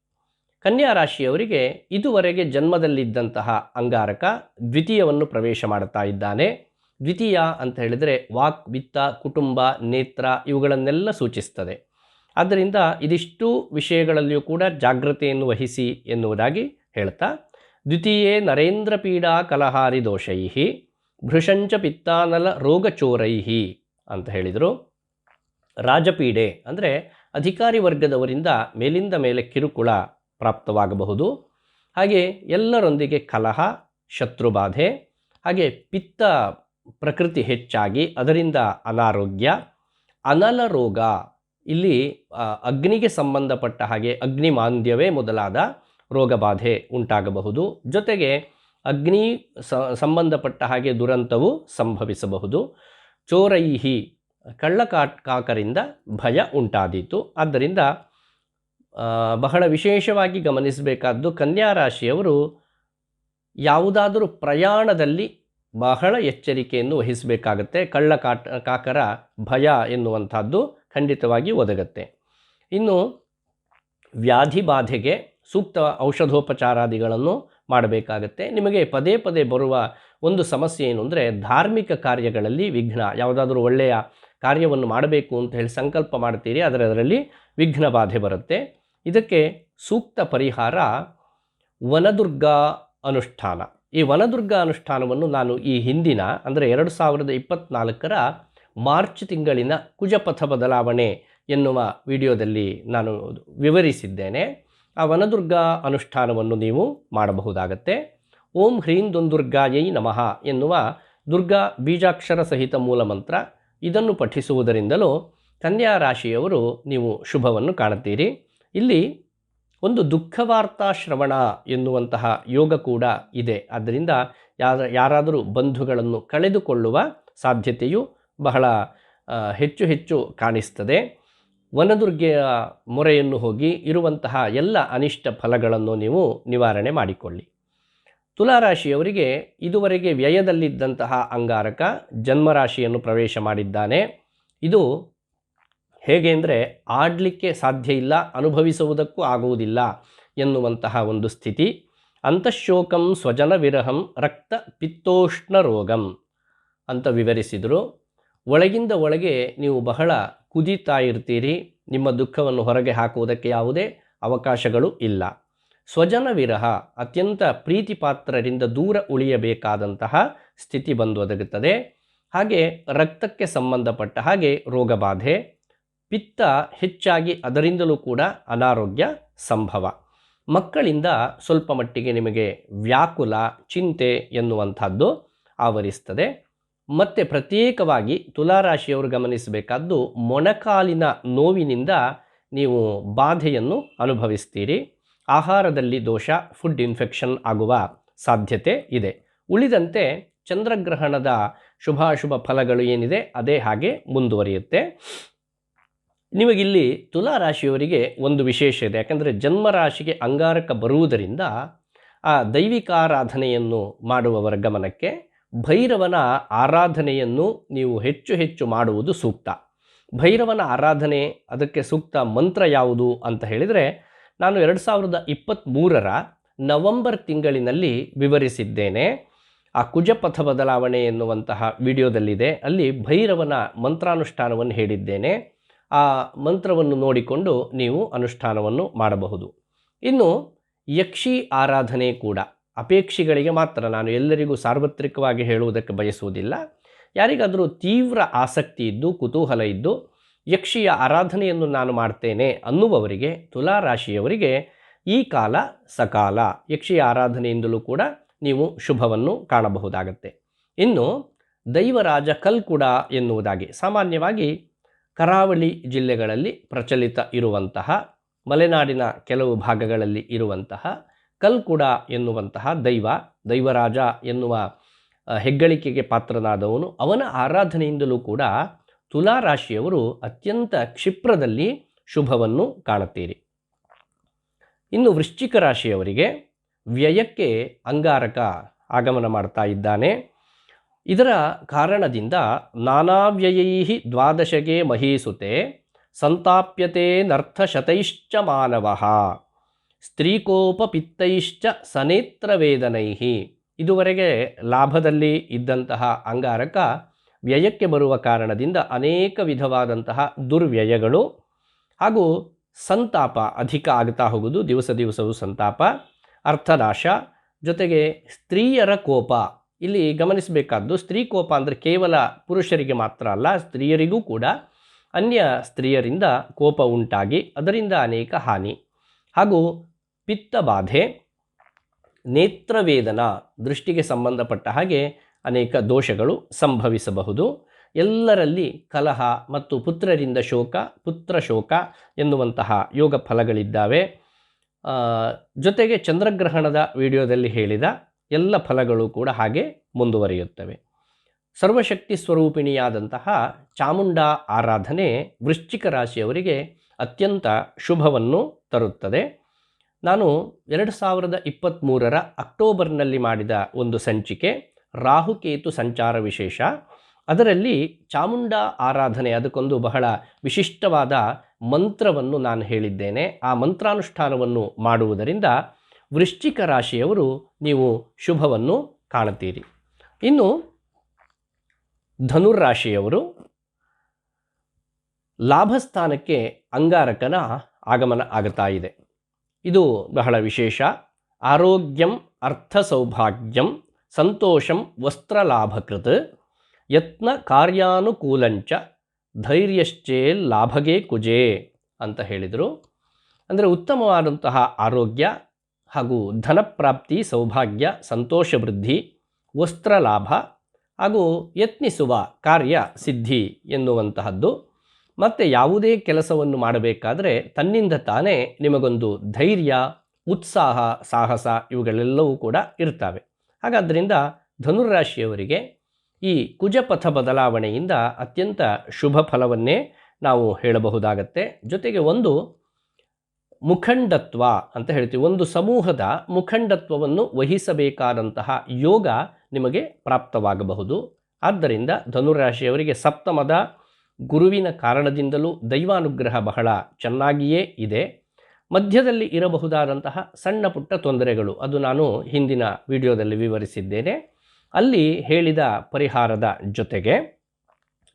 ಕನ್ಯಾ ರಾಶಿಯವರಿಗೆ ಇದುವರೆಗೆ ಜನ್ಮದಲ್ಲಿದ್ದಂತಹ ಅಂಗಾರಕ ದ್ವಿತೀಯವನ್ನು ಪ್ರವೇಶ ಮಾಡುತ್ತಾ ಇದ್ದಾನೆ. ದ್ವಿತೀಯ ಅಂತ ಹೇಳಿದರೆ ವಾಕ್, ವಿತ್ತ, ಕುಟುಂಬ, ನೇತ್ರ ಇವುಗಳನ್ನೆಲ್ಲ ಸೂಚಿಸ್ತದೆ. ಆದ್ದರಿಂದ ಇದಿಷ್ಟು ವಿಷಯಗಳಲ್ಲಿಯೂ ಕೂಡ ಜಾಗ್ರತೆಯನ್ನು ವಹಿಸಿ ಎನ್ನುವುದಾಗಿ ಹೇಳ್ತಾ, ದ್ವಿತೀಯೇ ನರೇಂದ್ರ ಪೀಡಾ ಕಲಹಾರಿ ದೋಷೈ ಭೃಷಂಚ ಪಿತ್ತಾನಲ ರೋಗಚೋರೈಹಿ ಅಂತ ಹೇಳಿದರು. ರಾಜಪೀಡೆ ಅಂದರೆ ಅಧಿಕಾರಿ ವರ್ಗದವರಿಂದ ಮೇಲಿಂದ ಮೇಲೆ ಕಿರುಕುಳ ಪ್ರಾಪ್ತವಾಗಬಹುದು. ಹಾಗೆ ಎಲ್ಲರೊಂದಿಗೆ ಕಲಹ, ಶತ್ರುಬಾಧೆ, ಹಾಗೆ ಪಿತ್ತ ಪ್ರಕೃತಿ ಹೆಚ್ಚಾಗಿ ಅದರಿಂದ ಅನಾರೋಗ್ಯ, ಅನಲ ರೋಗ ಇಲ್ಲಿ ಅಗ್ನಿಗೆ ಸಂಬಂಧಪಟ್ಟ ಹಾಗೆ ಅಗ್ನಿ ಮಾಂದ್ಯವೇ ಮೊದಲಾದ ರೋಗಬಾಧೆ ಉಂಟಾಗಬಹುದು. ಜೊತೆಗೆ ಅಗ್ನಿ ಸಂಬಂಧಪಟ್ಟ ಹಾಗೆ ದುರಂತವು ಸಂಭವಿಸಬಹುದು. ಚೋರೈಹಿ ಕಳ್ಳಕಾಕರಿಂದ ಭಯ ಉಂಟಾದೀತು. ಆದ್ದರಿಂದ ಬಹಳ ವಿಶೇಷವಾಗಿ ಗಮನಿಸಬೇಕಾದ್ದು ಕನ್ಯಾ ರಾಶಿಯವರು ಯಾವುದಾದರೂ ಪ್ರಯಾಣದಲ್ಲಿ ಬಹಳ ಎಚ್ಚರಿಕೆಯನ್ನು ವಹಿಸಬೇಕಾಗತ್ತೆ. ಕಳ್ಳ ಕಾಟ ಕಾಕರ ಭಯ ಎನ್ನುವಂಥದ್ದು ಖಂಡಿತವಾಗಿ ಒದಗತ್ತೆ. ಇನ್ನು ವ್ಯಾಧಿ ಬಾಧೆಗೆ ಸೂಕ್ತ ಔಷಧೋಪಚಾರಾದಿಗಳನ್ನು ಮಾಡಬೇಕಾಗತ್ತೆ. ನಿಮಗೆ ಪದೇ ಪದೇ ಬರುವ ಒಂದು ಸಮಸ್ಯೆ ಏನು ಅಂದರೆ ಧಾರ್ಮಿಕ ಕಾರ್ಯಗಳಲ್ಲಿ ವಿಘ್ನ, ಯಾವುದಾದ್ರೂ ಒಳ್ಳೆಯ ಕಾರ್ಯವನ್ನು ಮಾಡಬೇಕು ಅಂತ ಹೇಳಿ ಸಂಕಲ್ಪ ಮಾಡ್ತೀರಿ, ಆದರೆ ಅದರಲ್ಲಿ ವಿಘ್ನ ಬಾಧೆ ಬರುತ್ತೆ. ಇದಕ್ಕೆ ಸೂಕ್ತ ಪರಿಹಾರ ವನದುರ್ಗ ಅನುಷ್ಠಾನ. ಈ ವನದುರ್ಗ ಅನುಷ್ಠಾನವನ್ನು ನಾನು ಈ ಹಿಂದಿನ, ಅಂದರೆ ಎರಡು ಸಾವಿರದ ಇಪ್ಪತ್ತ್ನಾಲ್ಕರ ಮಾರ್ಚ್ ತಿಂಗಳಿನ ಕುಜಪಥ ಬದಲಾವಣೆ ಎನ್ನುವ ವಿಡಿಯೋದಲ್ಲಿ ನಾನು ವಿವರಿಸಿದ್ದೇನೆ. ಆ ವನದುರ್ಗ ಅನುಷ್ಠಾನವನ್ನು ನೀವು ಮಾಡಬಹುದಾಗತ್ತೆ. ಓಂ ಹ್ರೀಂ ದುಂದುರ್ಗಾಯೈ ನಮಃ ಎನ್ನುವ ದುರ್ಗಾ ಬೀಜಾಕ್ಷರ ಸಹಿತ ಮೂಲಮಂತ್ರ ಇದನ್ನು ಪಠಿಸುವುದರಿಂದಲೂ ಕನ್ಯಾ ರಾಶಿಯವರು ನೀವು ಶುಭವನ್ನು ಕಾಣುತ್ತೀರಿ. ಇಲ್ಲಿ ಒಂದು ದುಃಖವಾರ್ತಾ ಶ್ರವಣ ಎನ್ನುವಂತಹ ಯೋಗ ಕೂಡ ಇದೆ. ಆದ್ದರಿಂದ ಯಾರ ಯಾರಾದರೂ ಬಂಧುಗಳನ್ನು ಕಳೆದುಕೊಳ್ಳುವ ಸಾಧ್ಯತೆಯು ಬಹಳ ಹೆಚ್ಚು ಹೆಚ್ಚು ಕಾಣಿಸ್ತದೆ. ವನದುರ್ಗೆಯ ಮೊರೆಯನ್ನು ಹೋಗಿ ಇರುವಂತಹ ಎಲ್ಲ ಅನಿಷ್ಟ ಫಲಗಳನ್ನು ನೀವು ನಿವಾರಣೆ ಮಾಡಿಕೊಳ್ಳಿ. ತುಲಾರಾಶಿಯವರಿಗೆ ಇದುವರೆಗೆ ವ್ಯಯದಲ್ಲಿದ್ದಂತಹ ಅಂಗಾರಕ ಜನ್ಮರಾಶಿಯನ್ನು ಪ್ರವೇಶ ಮಾಡಿದ್ದಾನೆ. ಇದು ಹೇಗೆ ಅಂದರೆ ಆಡಲಿಕ್ಕೆ ಸಾಧ್ಯ ಇಲ್ಲ, ಅನುಭವಿಸುವುದಕ್ಕೂ ಆಗುವುದಿಲ್ಲ ಎನ್ನುವಂತಹ ಒಂದು ಸ್ಥಿತಿ. ಅಂತಃಶೋಕಂ ಸ್ವಜನ ವಿರಹಂ ರಕ್ತ ಪಿತ್ತೋಷ್ಣ ರೋಗಂ ಅಂತ ವಿವರಿಸಿದರು. ಒಳಗಿಂದ ಒಳಗೆ ನೀವು ಬಹಳ ಕುದೀತಾ ಇರ್ತೀರಿ ನಿಮ್ಮ ದುಃಖವನ್ನು ಹೊರಗೆ ಹಾಕುವುದಕ್ಕೆ ಯಾವುದೇ ಅವಕಾಶಗಳು ಇಲ್ಲ. ಸ್ವಜನ ವಿರಹ ಅತ್ಯಂತ ಪ್ರೀತಿಪಾತ್ರರಿಂದ ದೂರ ಉಳಿಯಬೇಕಾದಂತಹ ಸ್ಥಿತಿ ಬಂದು ಒದಗುತ್ತದೆ. ಹಾಗೆ ರಕ್ತಕ್ಕೆ ಸಂಬಂಧಪಟ್ಟ ಹಾಗೆ ರೋಗಬಾಧೆ, ಪಿತ್ತ ಹೆಚ್ಚಾಗಿ ಅದರಿಂದಲೂ ಕೂಡ ಅನಾರೋಗ್ಯ ಸಂಭವ. ಮಕ್ಕಳಿಂದ ಸ್ವಲ್ಪ ಮಟ್ಟಿಗೆ ನಿಮಗೆ ವ್ಯಾಕುಲ, ಚಿಂತೆ ಎನ್ನುವಂಥದ್ದು ಆವರಿಸ್ತದೆ. ಮತ್ತು ಪ್ರತ್ಯೇಕವಾಗಿ ತುಲಾರಾಶಿಯವರು ಗಮನಿಸಬೇಕಾದ್ದು ಮೊಣಕಾಲಿನ ನೋವಿನಿಂದ ನೀವು ಬಾಧೆಯನ್ನು ಅನುಭವಿಸ್ತೀರಿ. ಆಹಾರದಲ್ಲಿ ದೋಷ ಫುಡ್ ಇನ್ಫೆಕ್ಷನ್ ಆಗುವ ಸಾಧ್ಯತೆ ಇದೆ. ಉಳಿದಂತೆ ಚಂದ್ರಗ್ರಹಣದ ಶುಭಾಶುಭ ಫಲಗಳು ಏನಿದೆ, ಅದೇ ಹಾಗೆ ಮುಂದುವರಿಯುತ್ತೆ. ನಿಮಗಿಲ್ಲಿ ತುಲಾ ರಾಶಿಯವರಿಗೆ ಒಂದು ವಿಶೇಷ ಇದೆ. ಯಾಕಂದರೆ ಜನ್ಮರಾಶಿಗೆ ಅಂಗಾರಕ ಬರುವುದರಿಂದ ಆ ದೈವಿಕಾರಾಧನೆಯನ್ನು ಮಾಡುವವರ ಗಮನಕ್ಕೆ ಭೈರವನ ಆರಾಧನೆಯನ್ನು ನೀವು ಹೆಚ್ಚು ಹೆಚ್ಚು ಮಾಡುವುದು ಸೂಕ್ತ. ಭೈರವನ ಆರಾಧನೆ ಅದಕ್ಕೆ ಸೂಕ್ತ ಮಂತ್ರ ಯಾವುದು ಅಂತ ಹೇಳಿದರೆ, ನಾನು ಎರಡು ಸಾವಿರದ ಇಪ್ಪತ್ತ್ಮೂರರ ನವಂಬರ್ ತಿಂಗಳಿನಲ್ಲಿ ವಿವರಿಸಿದ್ದೇನೆ. ಆ ಕುಜಪಥ ಬದಲಾವಣೆ ಎನ್ನುವಂತಹ ವಿಡಿಯೋದಲ್ಲಿದೆ. ಅಲ್ಲಿ ಭೈರವನ ಮಂತ್ರಾನುಷ್ಠಾನವನ್ನು ಹೇಳಿದ್ದೇನೆ. ಆ ಮಂತ್ರವನ್ನು ನೋಡಿಕೊಂಡು ನೀವು ಅನುಷ್ಠಾನವನ್ನು ಮಾಡಬಹುದು. ಇನ್ನು ಯಕ್ಷಿ ಆರಾಧನೆ ಕೂಡ. ಅಪೇಕ್ಷಿಗಳಿಗೆ ಮಾತ್ರ ನಾನು ಎಲ್ಲರಿಗೂ ಸಾರ್ವತ್ರಿಕವಾಗಿ ಹೇಳುವುದಕ್ಕೆ ಬಯಸುವುದಿಲ್ಲ. ಯಾರಿಗಾದರೂ ತೀವ್ರ ಆಸಕ್ತಿ ಇದ್ದು, ಕುತೂಹಲ ಇದ್ದು, ಯಕ್ಷಿಯ ಆರಾಧನೆಯನ್ನು ನಾನು ಮಾಡ್ತೇನೆ ಅನ್ನುವವರಿಗೆ ತುಲಾ ರಾಶಿಯವರಿಗೆ ಈ ಕಾಲ ಸಕಾಲ, ಯಕ್ಷಿಯ ಆರಾಧನೆಯಿಂದಲೂ ಕೂಡ ನೀವು ಶುಭವನ್ನು ಕಾಣಬಹುದಾಗತ್ತೆ. ಇನ್ನು ದೈವರಾಜ ಕಲ್ಕುಡ ಎನ್ನುವುದಾಗಿ ಸಾಮಾನ್ಯವಾಗಿ ಕರಾವಳಿ ಜಿಲ್ಲೆಗಳಲ್ಲಿ ಪ್ರಚಲಿತ ಇರುವಂತಹ, ಮಲೆನಾಡಿನ ಕೆಲವು ಭಾಗಗಳಲ್ಲಿ ಇರುವಂತಹ ಕಲ್ಕುಡ ಎನ್ನುವಂತಹ ದೈವ, ದೈವರಾಜ ಎನ್ನುವ ಹೆಗ್ಗಳಿಕೆಗೆ ಪಾತ್ರನಾದವನು. ಅವನ ಆರಾಧನೆಯಿಂದಲೂ ಕೂಡ ತುಲಾ ರಾಶಿಯವರು ಅತ್ಯಂತ ಕ್ಷಿಪ್ರದಲ್ಲಿ ಶುಭವನ್ನು ಕಾಣುತ್ತೀರಿ. ಇನ್ನು ವೃಶ್ಚಿಕ ರಾಶಿಯವರಿಗೆ ವ್ಯಯಕ್ಕೆ ಅಂಗಾರಕ ಆಗಮನ ಮಾಡ್ತಾ ಇದ್ದಾನೆ. ಇದರ ಕಾರಣದಿಂದ ನಾನಾವ್ಯಯೈ ದ್ವಾದಶಗೆ ಮಹೀಸುತೆ, ಸಂತಾಪ್ಯತೆ ನರ್ಥಶತೈಶ್ಚ ಮಾನವ. ಸ್ತ್ರೀಕೋಪಪಿತ್ತೈಶ್ಚ ಸನೇತ್ರವೇದನೈ. ಇದುವರೆಗೆ ಲಾಭದಲ್ಲಿ ಇದ್ದಂತಹ ಅಂಗಾರಕ ವ್ಯಯಕ್ಕೆ ಬರುವ ಕಾರಣದಿಂದ ಅನೇಕ ವಿಧವಾದಂತಹ ದುರ್ವ್ಯಯಗಳು ಹಾಗೂ ಸಂತಾಪ ಅಧಿಕ ಆಗ್ತಾ ಹೋಗುವುದು ದಿವಸ ದಿವಸವೂ ಸಂತಾಪ, ಅರ್ಥನಾಶ ಜೊತೆಗೆ ಸ್ತ್ರೀಯರ ಕೋಪ. ಇಲ್ಲಿ ಗಮನಿಸಬೇಕಾದ್ದು ಸ್ತ್ರೀ ಕೋಪ ಅಂದರೆ ಕೇವಲ ಪುರುಷರಿಗೆ ಮಾತ್ರ ಅಲ್ಲ, ಸ್ತ್ರೀಯರಿಗೂ ಕೂಡ ಅನ್ಯ ಸ್ತ್ರೀಯರಿಂದ ಕೋಪ ಉಂಟಾಗಿ ಅದರಿಂದ ಅನೇಕ ಹಾನಿ. ಹಾಗೂ ಪಿತ್ತಬಾಧೆ, ನೇತ್ರವೇದನ ದೃಷ್ಟಿಗೆ ಸಂಬಂಧಪಟ್ಟ ಹಾಗೆ ಅನೇಕ ದೋಷಗಳು ಸಂಭವಿಸಬಹುದು. ಎಲ್ಲರಲ್ಲಿ ಕಲಹ ಮತ್ತು ಪುತ್ರರಿಂದ ಶೋಕ ಪುತ್ರ ಶೋಕ ಎನ್ನುವಂತಹ ಯೋಗ ಫಲಗಳಿದ್ದಾವೆ. ಜೊತೆಗೆ ಚಂದ್ರಗ್ರಹಣದ ವಿಡಿಯೋದಲ್ಲಿ ಹೇಳಿದ ಎಲ್ಲ ಫಲಗಳು ಕೂಡ ಹಾಗೆ ಮುಂದುವರಿಯುತ್ತವೆ. ಸರ್ವಶಕ್ತಿ ಸ್ವರೂಪಿಣಿಯಾದಂತಹ ಚಾಮುಂಡ ಆರಾಧನೆ ವೃಶ್ಚಿಕ ರಾಶಿಯವರಿಗೆ ಅತ್ಯಂತ ಶುಭವನ್ನು ತರುತ್ತದೆ. ನಾನು ಎರಡು ಸಾವಿರದ ಇಪ್ಪತ್ತ್ಮೂರರ ಅಕ್ಟೋಬರ್ನಲ್ಲಿ ಮಾಡಿದ ಒಂದು ಸಂಚಿಕೆ, ರಾಹುಕೇತು ಸಂಚಾರ ವಿಶೇಷ. ಅದರಲ್ಲಿ ಚಾಮುಂಡ ಆರಾಧನೆ ಅದಕ್ಕೊಂದು ಬಹಳ ವಿಶಿಷ್ಟವಾದ ಮಂತ್ರವನ್ನು ನಾನು ಹೇಳಿದ್ದೇನೆ. ಆ ಮಂತ್ರಾನುಷ್ಠಾನವನ್ನು ಮಾಡುವುದರಿಂದ ವೃಶ್ಚಿಕ ರಾಶಿಯವರು ನೀವು ಶುಭವನ್ನು ಕಾಣುತ್ತೀರಿ. ಇನ್ನು ಧನುರ್ರಾಶಿಯವರು ಲಾಭಸ್ಥಾನಕ್ಕೆ ಅಂಗಾರಕನ ಆಗಮನ ಆಗುತ್ತಾ ಇದೆ. ಇದು ಬಹಳ ವಿಶೇಷ. ಆರೋಗ್ಯಂ ಅರ್ಥ ಸೌಭಾಗ್ಯಂ ಸಂತೋಷಂ ವಸ್ತ್ರಲಾಭಕೃತ್ ಯತ್ನ ಕಾರ್ಯಾನುಕೂಲಂಚ ಧೈರ್ಯಶ್ಚೇ ಲಾಭಗೆ ಕುಜೇ ಅಂತ ಹೇಳಿದರು. ಅಂದರೆ ಉತ್ತಮವಾದಂತಹ ಆರೋಗ್ಯ ಹಾಗೂ ಧನಪ್ರಾಪ್ತಿ, ಸೌಭಾಗ್ಯ, ಸಂತೋಷ ವೃದ್ಧಿ, ವಸ್ತ್ರ ಲಾಭ ಹಾಗೂ ಯತ್ನಿಸುವ ಕಾರ್ಯ ಸಿದ್ಧಿ ಎನ್ನುವಂತಹದ್ದು. ಮತ್ತು ಯಾವುದೇ ಕೆಲಸವನ್ನು ಮಾಡಬೇಕಾದರೆ ತನ್ನಿಂದ ತಾನೇ ನಿಮಗೊಂದು ಧೈರ್ಯ, ಉತ್ಸಾಹ, ಸಾಹಸ ಇವುಗಳೆಲ್ಲವೂ ಕೂಡ ಇರ್ತವೆ ಹಾಗಾದ್ದರಿಂದ ಧನುರಾಶಿಯವರಿಗೆ ಈ ಕುಜಪಥ ಬದಲಾವಣೆಯಿಂದ ಅತ್ಯಂತ ಶುಭ ಫಲವನ್ನೇ ನಾವು ಹೇಳಬಹುದಾಗತ್ತೆ. ಜೊತೆಗೆ ಒಂದು ಮುಖಂಡತ್ವ ಅಂತ ಹೇಳ್ತೀವಿ. ಒಂದು ಸಮೂಹದ ಮುಖಂಡತ್ವವನ್ನು ವಹಿಸಬೇಕಾದಂತಹ ಯೋಗ ನಿಮಗೆ ಪ್ರಾಪ್ತವಾಗಬಹುದು. ಆದ್ದರಿಂದ ಧನುರಾಶಿಯವರಿಗೆ ಸಪ್ತಮದ ಗುರುವಿನ ಕಾರಣದಿಂದಲೂ ದೈವಾನುಗ್ರಹ ಬಹಳ ಚೆನ್ನಾಗಿಯೇ ಇದೆ. ಮಧ್ಯದಲ್ಲಿ ಇರಬಹುದಾದಂತಹ ಸಣ್ಣ ಪುಟ್ಟ ತೊಂದರೆಗಳು, ಅದು ನಾನು ಹಿಂದಿನ ವಿಡಿಯೋದಲ್ಲಿ ವಿವರಿಸಿದ್ದೇನೆ. ಅಲ್ಲಿ ಹೇಳಿದ ಪರಿಹಾರದ ಜೊತೆಗೆ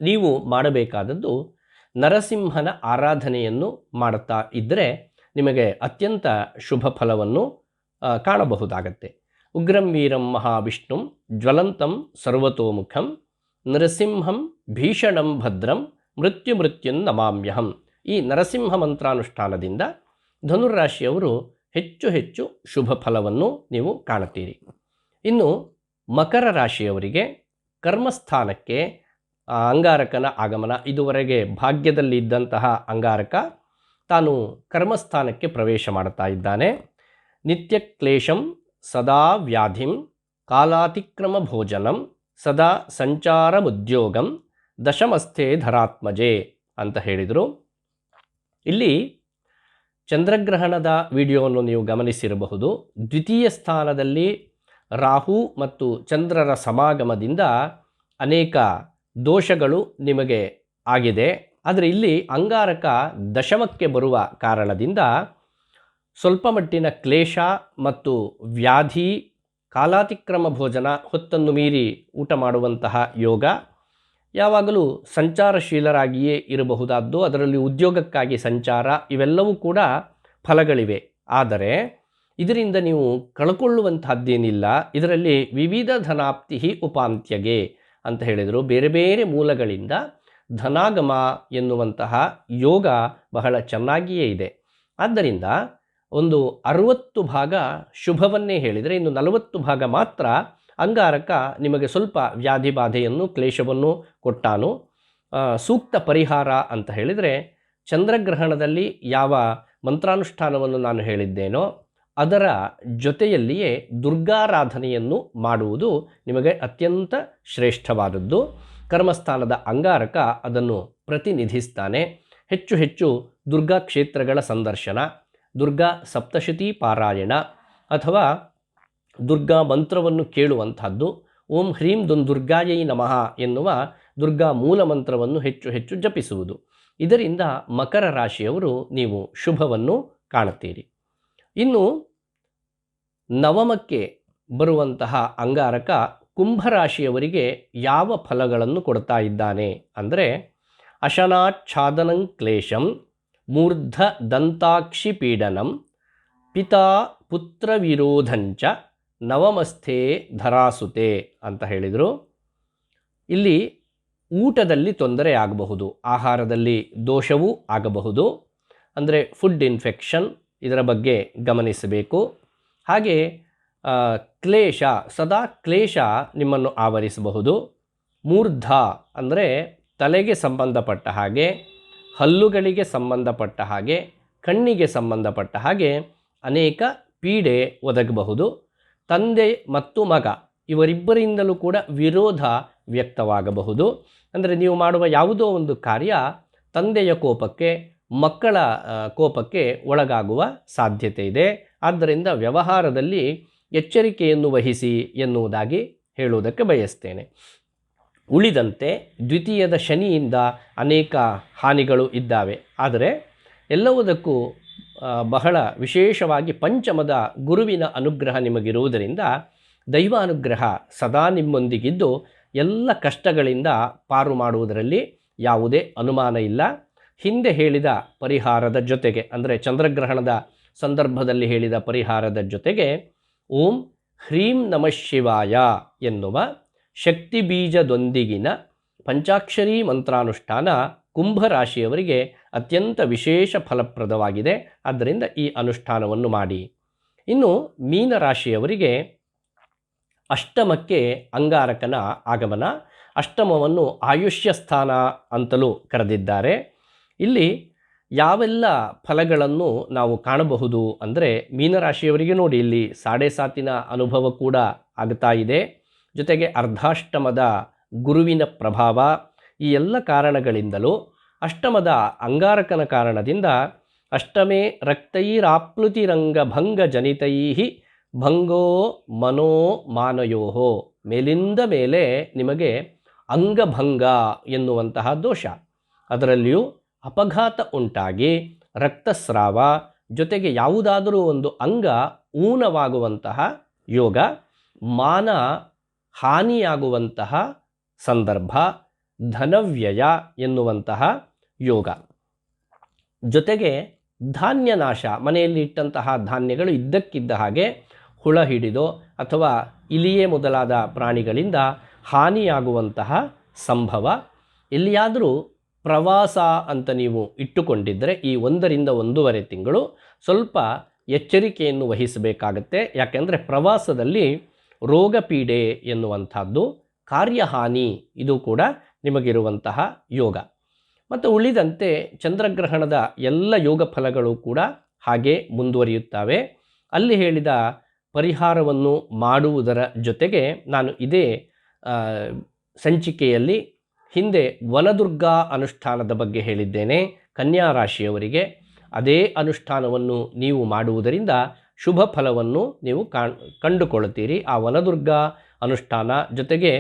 ನೀವು ಮಾಡಬೇಕಾದದ್ದು ನರಸಿಂಹನ ಆರಾಧನೆಯನ್ನು ಮಾಡುತ್ತಾ ಇದ್ದರೆ ನಿಮಗೆ ಅತ್ಯಂತ ಶುಭ ಫಲವನ್ನು ಕಾಣಬಹುದಾಗತ್ತೆ. ಉಗ್ರಂ ವೀರಂ ಮಹಾವಿಷ್ಣುಂ ಜ್ವಲಂತಂ ಸರ್ವತೋಮುಖಂ ನರಸಿಂಹಂ ಭೀಷಣಂ ಭದ್ರಂ ಮೃತ್ಯು ಮೃತ್ಯುನ್ ನಮಾಮ್ಯಹಂ. ಈ ನರಸಿಂಹ ಮಂತ್ರಾನುಷ್ಠಾನದಿಂದ ಧನುರಾಶಿಯವರು ಹೆಚ್ಚು ಹೆಚ್ಚು ಶುಭ ಫಲವನ್ನು ನೀವು ಕಾಣುತ್ತೀರಿ. ಇನ್ನು ಮಕರ ರಾಶಿಯವರಿಗೆ ಕರ್ಮಸ್ಥಾನಕ್ಕೆ ಅಂಗಾರಕನ ಆಗಮನ ಇದುವರೆಗೆ ಭಾಗ್ಯದಲ್ಲಿ ಇದ್ದಂತಹ ಅಂಗಾರಕ ತಾನು ಕರ್ಮಸ್ಥಾನಕ್ಕೆ ಪ್ರವೇಶ ಮಾಡ್ತಾ ಇದ್ದಾನೆ. ನಿತ್ಯ ಕ್ಲೇಶಂ ಸದಾ ವ್ಯಾಧಿಂ ಕಾಲಾತಿಕ್ರಮ ಭೋಜನಂ ಸದಾ ಸಂಚಾರ ಸಂಚಾರಮುದ್ಯೋಗಂ ದಶಮಸ್ಥೆ ಧರಾತ್ಮಜೆ ಅಂತ ಹೇಳಿದರು. ಇಲ್ಲಿ ಚಂದ್ರಗ್ರಹಣದ ವಿಡಿಯೋವನ್ನು ನೀವು ಗಮನಿಸಿರಬಹುದು. ದ್ವಿತೀಯ ಸ್ಥಾನದಲ್ಲಿ ರಾಹು ಮತ್ತು ಚಂದ್ರರ ಸಮಾಗಮದಿಂದ ಅನೇಕ ದೋಷಗಳು ನಿಮಗೆ ಆಗಿದೆ. ಆದರೆ ಇಲ್ಲಿ ಅಂಗಾರಕ ದಶಮಕ್ಕೆ ಬರುವ ಕಾರಣದಿಂದ ಸ್ವಲ್ಪ ಮಟ್ಟಿನ ಕ್ಲೇಶ ಮತ್ತು ವ್ಯಾಧಿ ಕಾಲಾತಿಕ್ರಮ ಭೋಜನ ಹೊತ್ತನ್ನು ಮೀರಿ ಊಟ ಮಾಡುವಂತಹ ಯೋಗ ಯಾವಾಗಲೂ ಸಂಚಾರಶೀಲರಾಗಿಯೇ ಇರಬಹುದಾದ್ದು. ಅದರಲ್ಲಿ ಉದ್ಯೋಗಕ್ಕಾಗಿ ಸಂಚಾರ ಇವೆಲ್ಲವೂ ಕೂಡ ಫಲಗಳಿವೆ. ಆದರೆ ಇದರಿಂದ ನೀವು ಕಳ್ಕೊಳ್ಳುವಂತಹದ್ದೇನಿಲ್ಲ ಇದರಲ್ಲಿ ವಿವಿಧ ಧನಾಪ್ತಿ ಉಪಾಂತ್ಯಗೆ ಅಂತ ಹೇಳಿದರು. ಬೇರೆ ಬೇರೆ ಮೂಲಗಳಿಂದ ಧನಾಗಮ ಎನ್ನುವಂತಹ ಯೋಗ ಬಹಳ ಚೆನ್ನಾಗಿಯೇ ಇದೆ. ಆದ್ದರಿಂದ ಒಂದು ಅರುವತ್ತು ಭಾಗ ಶುಭವನ್ನೇ ಹೇಳಿದರೆ ಇನ್ನು ನಲವತ್ತು ಭಾಗ ಮಾತ್ರ ಅಂಗಾರಕ ನಿಮಗೆ ಸ್ವಲ್ಪ ವ್ಯಾಧಿ ಬಾಧೆಯನ್ನು ಕ್ಲೇಶವನ್ನು ಕೊಟ್ಟಾನು. ಸೂಕ್ತ ಪರಿಹಾರ ಅಂತ ಹೇಳಿದರೆ ಚಂದ್ರಗ್ರಹಣದಲ್ಲಿ ಯಾವ ಮಂತ್ರಾನುಷ್ಠಾನವನ್ನು ನಾನು ಹೇಳಿದ್ದೇನೋ ಅದರ ಜೊತೆಯಲ್ಲಿಯೇ ದುರ್ಗಾರಾಧನೆಯನ್ನು ಮಾಡುವುದು ನಿಮಗೆ ಅತ್ಯಂತ ಶ್ರೇಷ್ಠವಾದದ್ದು. ಕರ್ಮಸ್ಥಾನದ ಅಂಗಾರಕ ಅದನ್ನು ಪ್ರತಿನಿಧಿಸ್ತಾನೆ. ಹೆಚ್ಚು ಹೆಚ್ಚು ದುರ್ಗಾ ಕ್ಷೇತ್ರಗಳ ಸಂದರ್ಶನ. ದುರ್ಗಾ ಸಪ್ತಶತಿ ಪಾರಾಯಣ ಅಥವಾ ದುರ್ಗಾ ಮಂತ್ರವನ್ನು ಕೇಳುವಂಥದ್ದು. ಓಂ ಹ್ರೀಂ ದುನ್ ದುರ್ಗಾಯೈ ನಮಃ ಎನ್ನುವ ದುರ್ಗಾ ಮೂಲ ಮಂತ್ರವನ್ನು ಹೆಚ್ಚು ಹೆಚ್ಚು ಜಪಿಸುವುದು. ಇದರಿಂದ ಮಕರ ರಾಶಿಯವರು ನೀವು ಶುಭವನ್ನು ಕಾಣುತ್ತೀರಿ. ಇನ್ನು ನವಮಕ್ಕೆ ಬರುವಂತಹ ಅಂಗಾರಕ ಕುಂಭರಾಶಿಯವರಿಗೆ ಯಾವ ಫಲಗಳನ್ನು ಕೊಡ್ತಾ ಇದ್ದಾನೆ ಅಂದರೆ ಅಶನಾಚ್ಛಾದನಂ ಕ್ಲೇಶಂ ಮೂರ್ಧ ದಂತಾಕ್ಷಿ ಪೀಡನಂ ಪಿತಾ ಪುತ್ರ ವಿರೋಧಂಚ ನವಮಸ್ಥೆ ಧರಾಸುತೆ ಅಂತ ಹೇಳಿದರು. ಇಲ್ಲಿ ಊಟದಲ್ಲಿ ತೊಂದರೆ ಆಗಬಹುದು, ಆಹಾರದಲ್ಲಿ ದೋಷವೂ ಆಗಬಹುದು, ಅಂದರೆ ಫುಡ್ ಇನ್ಫೆಕ್ಷನ್ ಇದರ ಬಗ್ಗೆ ಗಮನಿಸಬೇಕು. ಹಾಗೆ ಕ್ಲೇಶ, ಸದಾ ಕ್ಲೇಶ ನಿಮ್ಮನ್ನು ಆವರಿಸಬಹುದು. ಮೂರ್ಧ ಅಂದರೆ ತಲೆಗೆ ಸಂಬಂಧಪಟ್ಟ ಹಾಗೆ ಹಲ್ಲುಗಳಿಗೆ ಸಂಬಂಧಪಟ್ಟ ಹಾಗೆ, ಕಣ್ಣಿಗೆ ಸಂಬಂಧಪಟ್ಟ ಹಾಗೆ ಅನೇಕ ಪೀಡೆ ಒದಗಬಹುದು. ತಂದೆ ಮತ್ತು ಮಗ ಇವರಿಬ್ಬರಿಂದಲೂ ಕೂಡ ವಿರೋಧ ವ್ಯಕ್ತವಾಗಬಹುದು. ಅಂದರೆ ನೀವು ಮಾಡುವ ಯಾವುದೋ ಒಂದು ಕಾರ್ಯ ತಂದೆಯ ಕೋಪಕ್ಕೆ, ಮಕ್ಕಳ ಕೋಪಕ್ಕೆ ಒಳಗಾಗುವ ಸಾಧ್ಯತೆ ಇದೆ. ಆದ್ದರಿಂದ ವ್ಯವಹಾರದಲ್ಲಿ ಎಚ್ಚರಿಕೆಯನ್ನು ವಹಿಸಿ ಎನ್ನುವುದಾಗಿ ಹೇಳುವುದಕ್ಕೆ ಬಯಸ್ತೇನೆ. ಉಳಿದಂತೆ ದ್ವಿತೀಯದ ಶನಿಯಿಂದ ಅನೇಕ ಹಾನಿಗಳು ಇದ್ದಾವೆ. ಆದರೆ ಎಲ್ಲವುದಕ್ಕೂ ಬಹಳ ವಿಶೇಷವಾಗಿ ಪಂಚಮದ ಗುರುವಿನ ಅನುಗ್ರಹ ನಿಮಗಿರುವುದರಿಂದ ದೈವಾನುಗ್ರಹ ಸದಾ ನಿಮ್ಮೊಂದಿಗಿದ್ದು ಎಲ್ಲ ಕಷ್ಟಗಳಿಂದ ಪಾರು ಮಾಡುವುದರಲ್ಲಿ ಯಾವುದೇ ಅನುಮಾನ ಇಲ್ಲ. ಹಿಂದೆ ಹೇಳಿದ ಪರಿಹಾರದ ಜೊತೆಗೆ, ಅಂದರೆ ಚಂದ್ರಗ್ರಹಣದ ಸಂದರ್ಭದಲ್ಲಿ ಹೇಳಿದ ಪರಿಹಾರದ ಜೊತೆಗೆ, ಓಂ ಹ್ರೀಂ ನಮಃ ಶಿವಾಯ ಎನ್ನುವ ಶಕ್ತಿ ಬೀಜದೊಂದಿಗಿನ ಪಂಚಾಕ್ಷರಿ ಮಂತ್ರಾನುಷ್ಠಾನ ಕುಂಭರಾಶಿಯವರಿಗೆ ಅತ್ಯಂತ ವಿಶೇಷ ಫಲಪ್ರದವಾಗಿದೆ. ಆದ್ದರಿಂದ ಈ ಅನುಷ್ಠಾನವನ್ನು ಮಾಡಿ. ಇನ್ನು ಮೀನರಾಶಿಯವರಿಗೆ ಅಷ್ಟಮಕ್ಕೆ ಅಂಗಾರಕನ ಆಗಮನ. ಅಷ್ಟಮವನ್ನು ಆಯುಷ್ಯ ಸ್ಥಾನ ಅಂತಲೂ ಕರೆದಿದ್ದಾರೆ. ಇಲ್ಲಿ ಯಾವೆಲ್ಲ ಫಲಗಳನ್ನು ನಾವು ಕಾಣಬಹುದು ಅಂದರೆ ಮೀನರಾಶಿಯವರಿಗೆ ನೋಡಿ, ಇಲ್ಲಿ ಸಾಡೆ ಸಾತಿನ ಅನುಭವ ಕೂಡ ಆಗ್ತಾ ಇದೆ. ಜೊತೆಗೆ ಅರ್ಧಾಷ್ಟಮದ ಗುರುವಿನ ಪ್ರಭಾವ ಈ ಎಲ್ಲ ಕಾರಣಗಳಿಂದಲೂ ಅಷ್ಟಮದ ಅಂಗಾರಕನ ಕಾರಣದಿಂದ ಅಷ್ಟಮೇ ರಕ್ತೈರಾಪ್ಲುತಿರಂಗ ಭಂಗ ಜನಿತೈ ಭಂಗೋ ಮನೋ ಮಾನಯೋ ಮೇಲಿಂದ ಮೇಲೆ ನಿಮಗೆ ಅಂಗಭಂಗ ಎನ್ನುವಂತಹ ದೋಷ. ಅದರಲ್ಲಿಯೂ ಅಪಘಾತ ಉಂಟಾಗಿ ರಕ್ತಸ್ರಾವ ಜೊತೆಗೆ ಯಾವುದಾದರೂ ಒಂದು ಅಂಗ ಊನವಾಗುವಂತಹ ಯೋಗ ಮಾನ ಹಾನಿಯಾಗುವಂತಹ ಸಂದರ್ಭ, ಧನವ್ಯಯ ಎನ್ನುವಂತಹ ಯೋಗ. ಜೊತೆಗೆ ಧಾನ್ಯ ನಾಶ ಮನೆಯಲ್ಲಿ ಇಟ್ಟಂತಹ ಧಾನ್ಯಗಳು ಇದ್ದಕ್ಕಿದ್ದ ಹಾಗೆ ಹುಳ ಹಿಡಿದೋ ಅಥವಾ ಇಲಿಯೇ ಮೊದಲಾದ ಪ್ರಾಣಿಗಳಿಂದ ಹಾನಿಯಾಗುವಂತಹ ಸಂಭವ. ಎಲ್ಲಿಯಾದರೂ ಪ್ರವಾಸ ಅಂತ ನೀವು ಇಟ್ಟುಕೊಂಡಿದ್ದರೆ ಈ ಒಂದರಿಂದ ಒಂದೂವರೆ ತಿಂಗಳು ಸ್ವಲ್ಪ ಎಚ್ಚರಿಕೆಯನ್ನು ವಹಿಸಬೇಕಾಗತ್ತೆ. ಯಾಕೆಂದರೆ ಪ್ರವಾಸದಲ್ಲಿ ರೋಗ ಪೀಡೆ ಎನ್ನುವಂಥದ್ದು, ಕಾರ್ಯಹಾನಿ ಇದು ಕೂಡ ನಿಮಗಿರುವಂತಹ ಯೋಗ. ಮತ್ತು ಉಳಿದಂತೆ ಚಂದ್ರಗ್ರಹಣದ ಎಲ್ಲ ಯೋಗ ಫಲಗಳು ಕೂಡ ಹಾಗೆ ಮುಂದುವರಿಯುತ್ತವೆ. ಅಲ್ಲಿ ಹೇಳಿದ ಪರಿಹಾರವನ್ನು ಮಾಡುವುದರ ಜೊತೆಗೆ ನಾನು ಇದೇ ಸಂಚಿಕೆಯಲ್ಲಿ ಹಿಂದೆ ವನದುರ್ಗಾ ಅನುಷ್ಠಾನದ ಬಗ್ಗೆ ಹೇಳಿದ್ದೇನೆ, ಕನ್ಯಾ ರಾಶಿಯವರಿಗೆ. ಅದೇ ಅನುಷ್ಠಾನವನ್ನು ನೀವು ಮಾಡುವುದರಿಂದ ಶುಭ ಫಲವನ್ನು ನೀವು ಕಂಡುಕೊಳ್ಳುತ್ತೀರಿ. ಆ ವನದುರ್ಗಾ ಅನುಷ್ಠಾನ ಜೊತೆಗೆ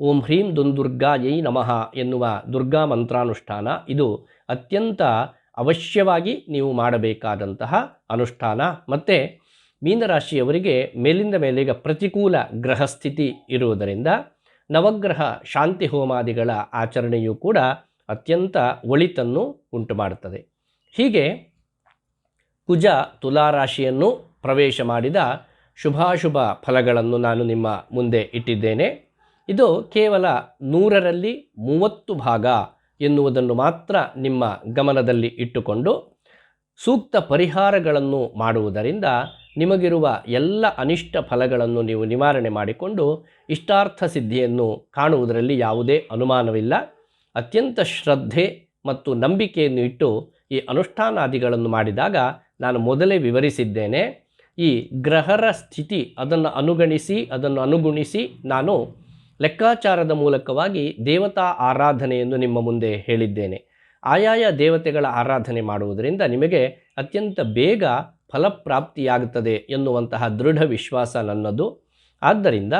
ಓಂ ಹ್ರೀಂ ದುಂದುರ್ಗಾ ಯೈ ನಮಃ ಎನ್ನುವ ದುರ್ಗಾ ಮಂತ್ರಾನುಷ್ಠಾನ. ಇದು ಅತ್ಯಂತ ಅವಶ್ಯವಾಗಿ ನೀವು ಮಾಡಬೇಕಾದಂತಹ ಅನುಷ್ಠಾನ. ಮತ್ತು ಮೀನರಾಶಿಯವರಿಗೆ ಮೇಲಿಂದ ಮೇಲೀಗ ಪ್ರತಿಕೂಲ ಗ್ರಹ ಸ್ಥಿತಿ ಇರುವುದರಿಂದ ನವಗ್ರಹ ಶಾಂತಿ ಹೋಮಾದಿಗಳ ಆಚರಣೆಯೂ ಕೂಡ ಅತ್ಯಂತ ಒಳಿತನ್ನು ಉಂಟು ಮಾಡುತ್ತದೆ ಹೀಗೆ ಕುಜ ತುಲಾರಾಶಿಯನ್ನು ಪ್ರವೇಶ ಮಾಡಿದ ಶುಭಾಶುಭ ಫಲಗಳನ್ನು ನಾನು ನಿಮ್ಮ ಮುಂದೆ ಇಟ್ಟಿದ್ದೇನೆ. ಇದು ಕೇವಲ ನೂರರಲ್ಲಿ ಮೂವತ್ತು ಭಾಗ ಎನ್ನುವುದನ್ನು ಮಾತ್ರ ನಿಮ್ಮ ಗಮನದಲ್ಲಿ ಇಟ್ಟುಕೊಂಡು ಸೂಕ್ತ ಪರಿಹಾರಗಳನ್ನು ಮಾಡುವುದರಿಂದ ನಿಮಗಿರುವ ಎಲ್ಲ ಅನಿಷ್ಟ ಫಲಗಳನ್ನು ನೀವು ನಿವಾರಣೆ ಮಾಡಿಕೊಂಡು ಇಷ್ಟಾರ್ಥ ಸಿದ್ಧಿಯನ್ನು ಕಾಣುವುದರಲ್ಲಿ ಯಾವುದೇ ಅನುಮಾನವಿಲ್ಲ. ಅತ್ಯಂತ ಶ್ರದ್ಧೆ ಮತ್ತು ನಂಬಿಕೆಯನ್ನು ಇಟ್ಟು ಈ ಅನುಷ್ಠಾನಾದಿಗಳನ್ನು ಮಾಡಿದಾಗ ನಾನು ಮೊದಲೇ ವಿವರಿಸಿದ್ದೇನೆ. ಈ ಗ್ರಹರ ಸ್ಥಿತಿ ಅದನ್ನು ಅನುಗಣಿಸಿ, ಅದನ್ನು ಅನುಗುಣಿಸಿ ನಾನು ಲೆಕ್ಕಾಚಾರದ ಮೂಲಕವಾಗಿ ದೇವತಾ ಆರಾಧನೆಯನ್ನು ನಿಮ್ಮ ಮುಂದೆ ಹೇಳಿದ್ದೇನೆ. ಆಯಾಯ ದೇವತೆಗಳ ಆರಾಧನೆ ಮಾಡುವುದರಿಂದ ನಿಮಗೆ ಅತ್ಯಂತ ಬೇಗ ಫಲಪ್ರಾಪ್ತಿಯಾಗುತ್ತದೆ ಎನ್ನುವಂತಹ ದೃಢ ವಿಶ್ವಾಸ ನನ್ನದು. ಆದ್ದರಿಂದ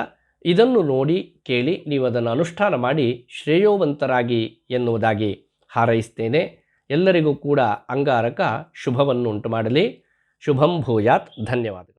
ಇದನ್ನು ನೋಡಿ, ಕೇಳಿ, ನೀವು ಅದನ್ನು ಅನುಷ್ಠಾನ ಮಾಡಿ ಶ್ರೇಯೋವಂತರಾಗಿ ಎನ್ನುವುದಾಗಿ ಹಾರೈಸ್ತೇನೆ. ಎಲ್ಲರಿಗೂ ಕೂಡ ಅಂಗಾರಕ ಶುಭವನ್ನು ಉಂಟು ಮಾಡಲಿ शुभम भूयात धन्यवाद।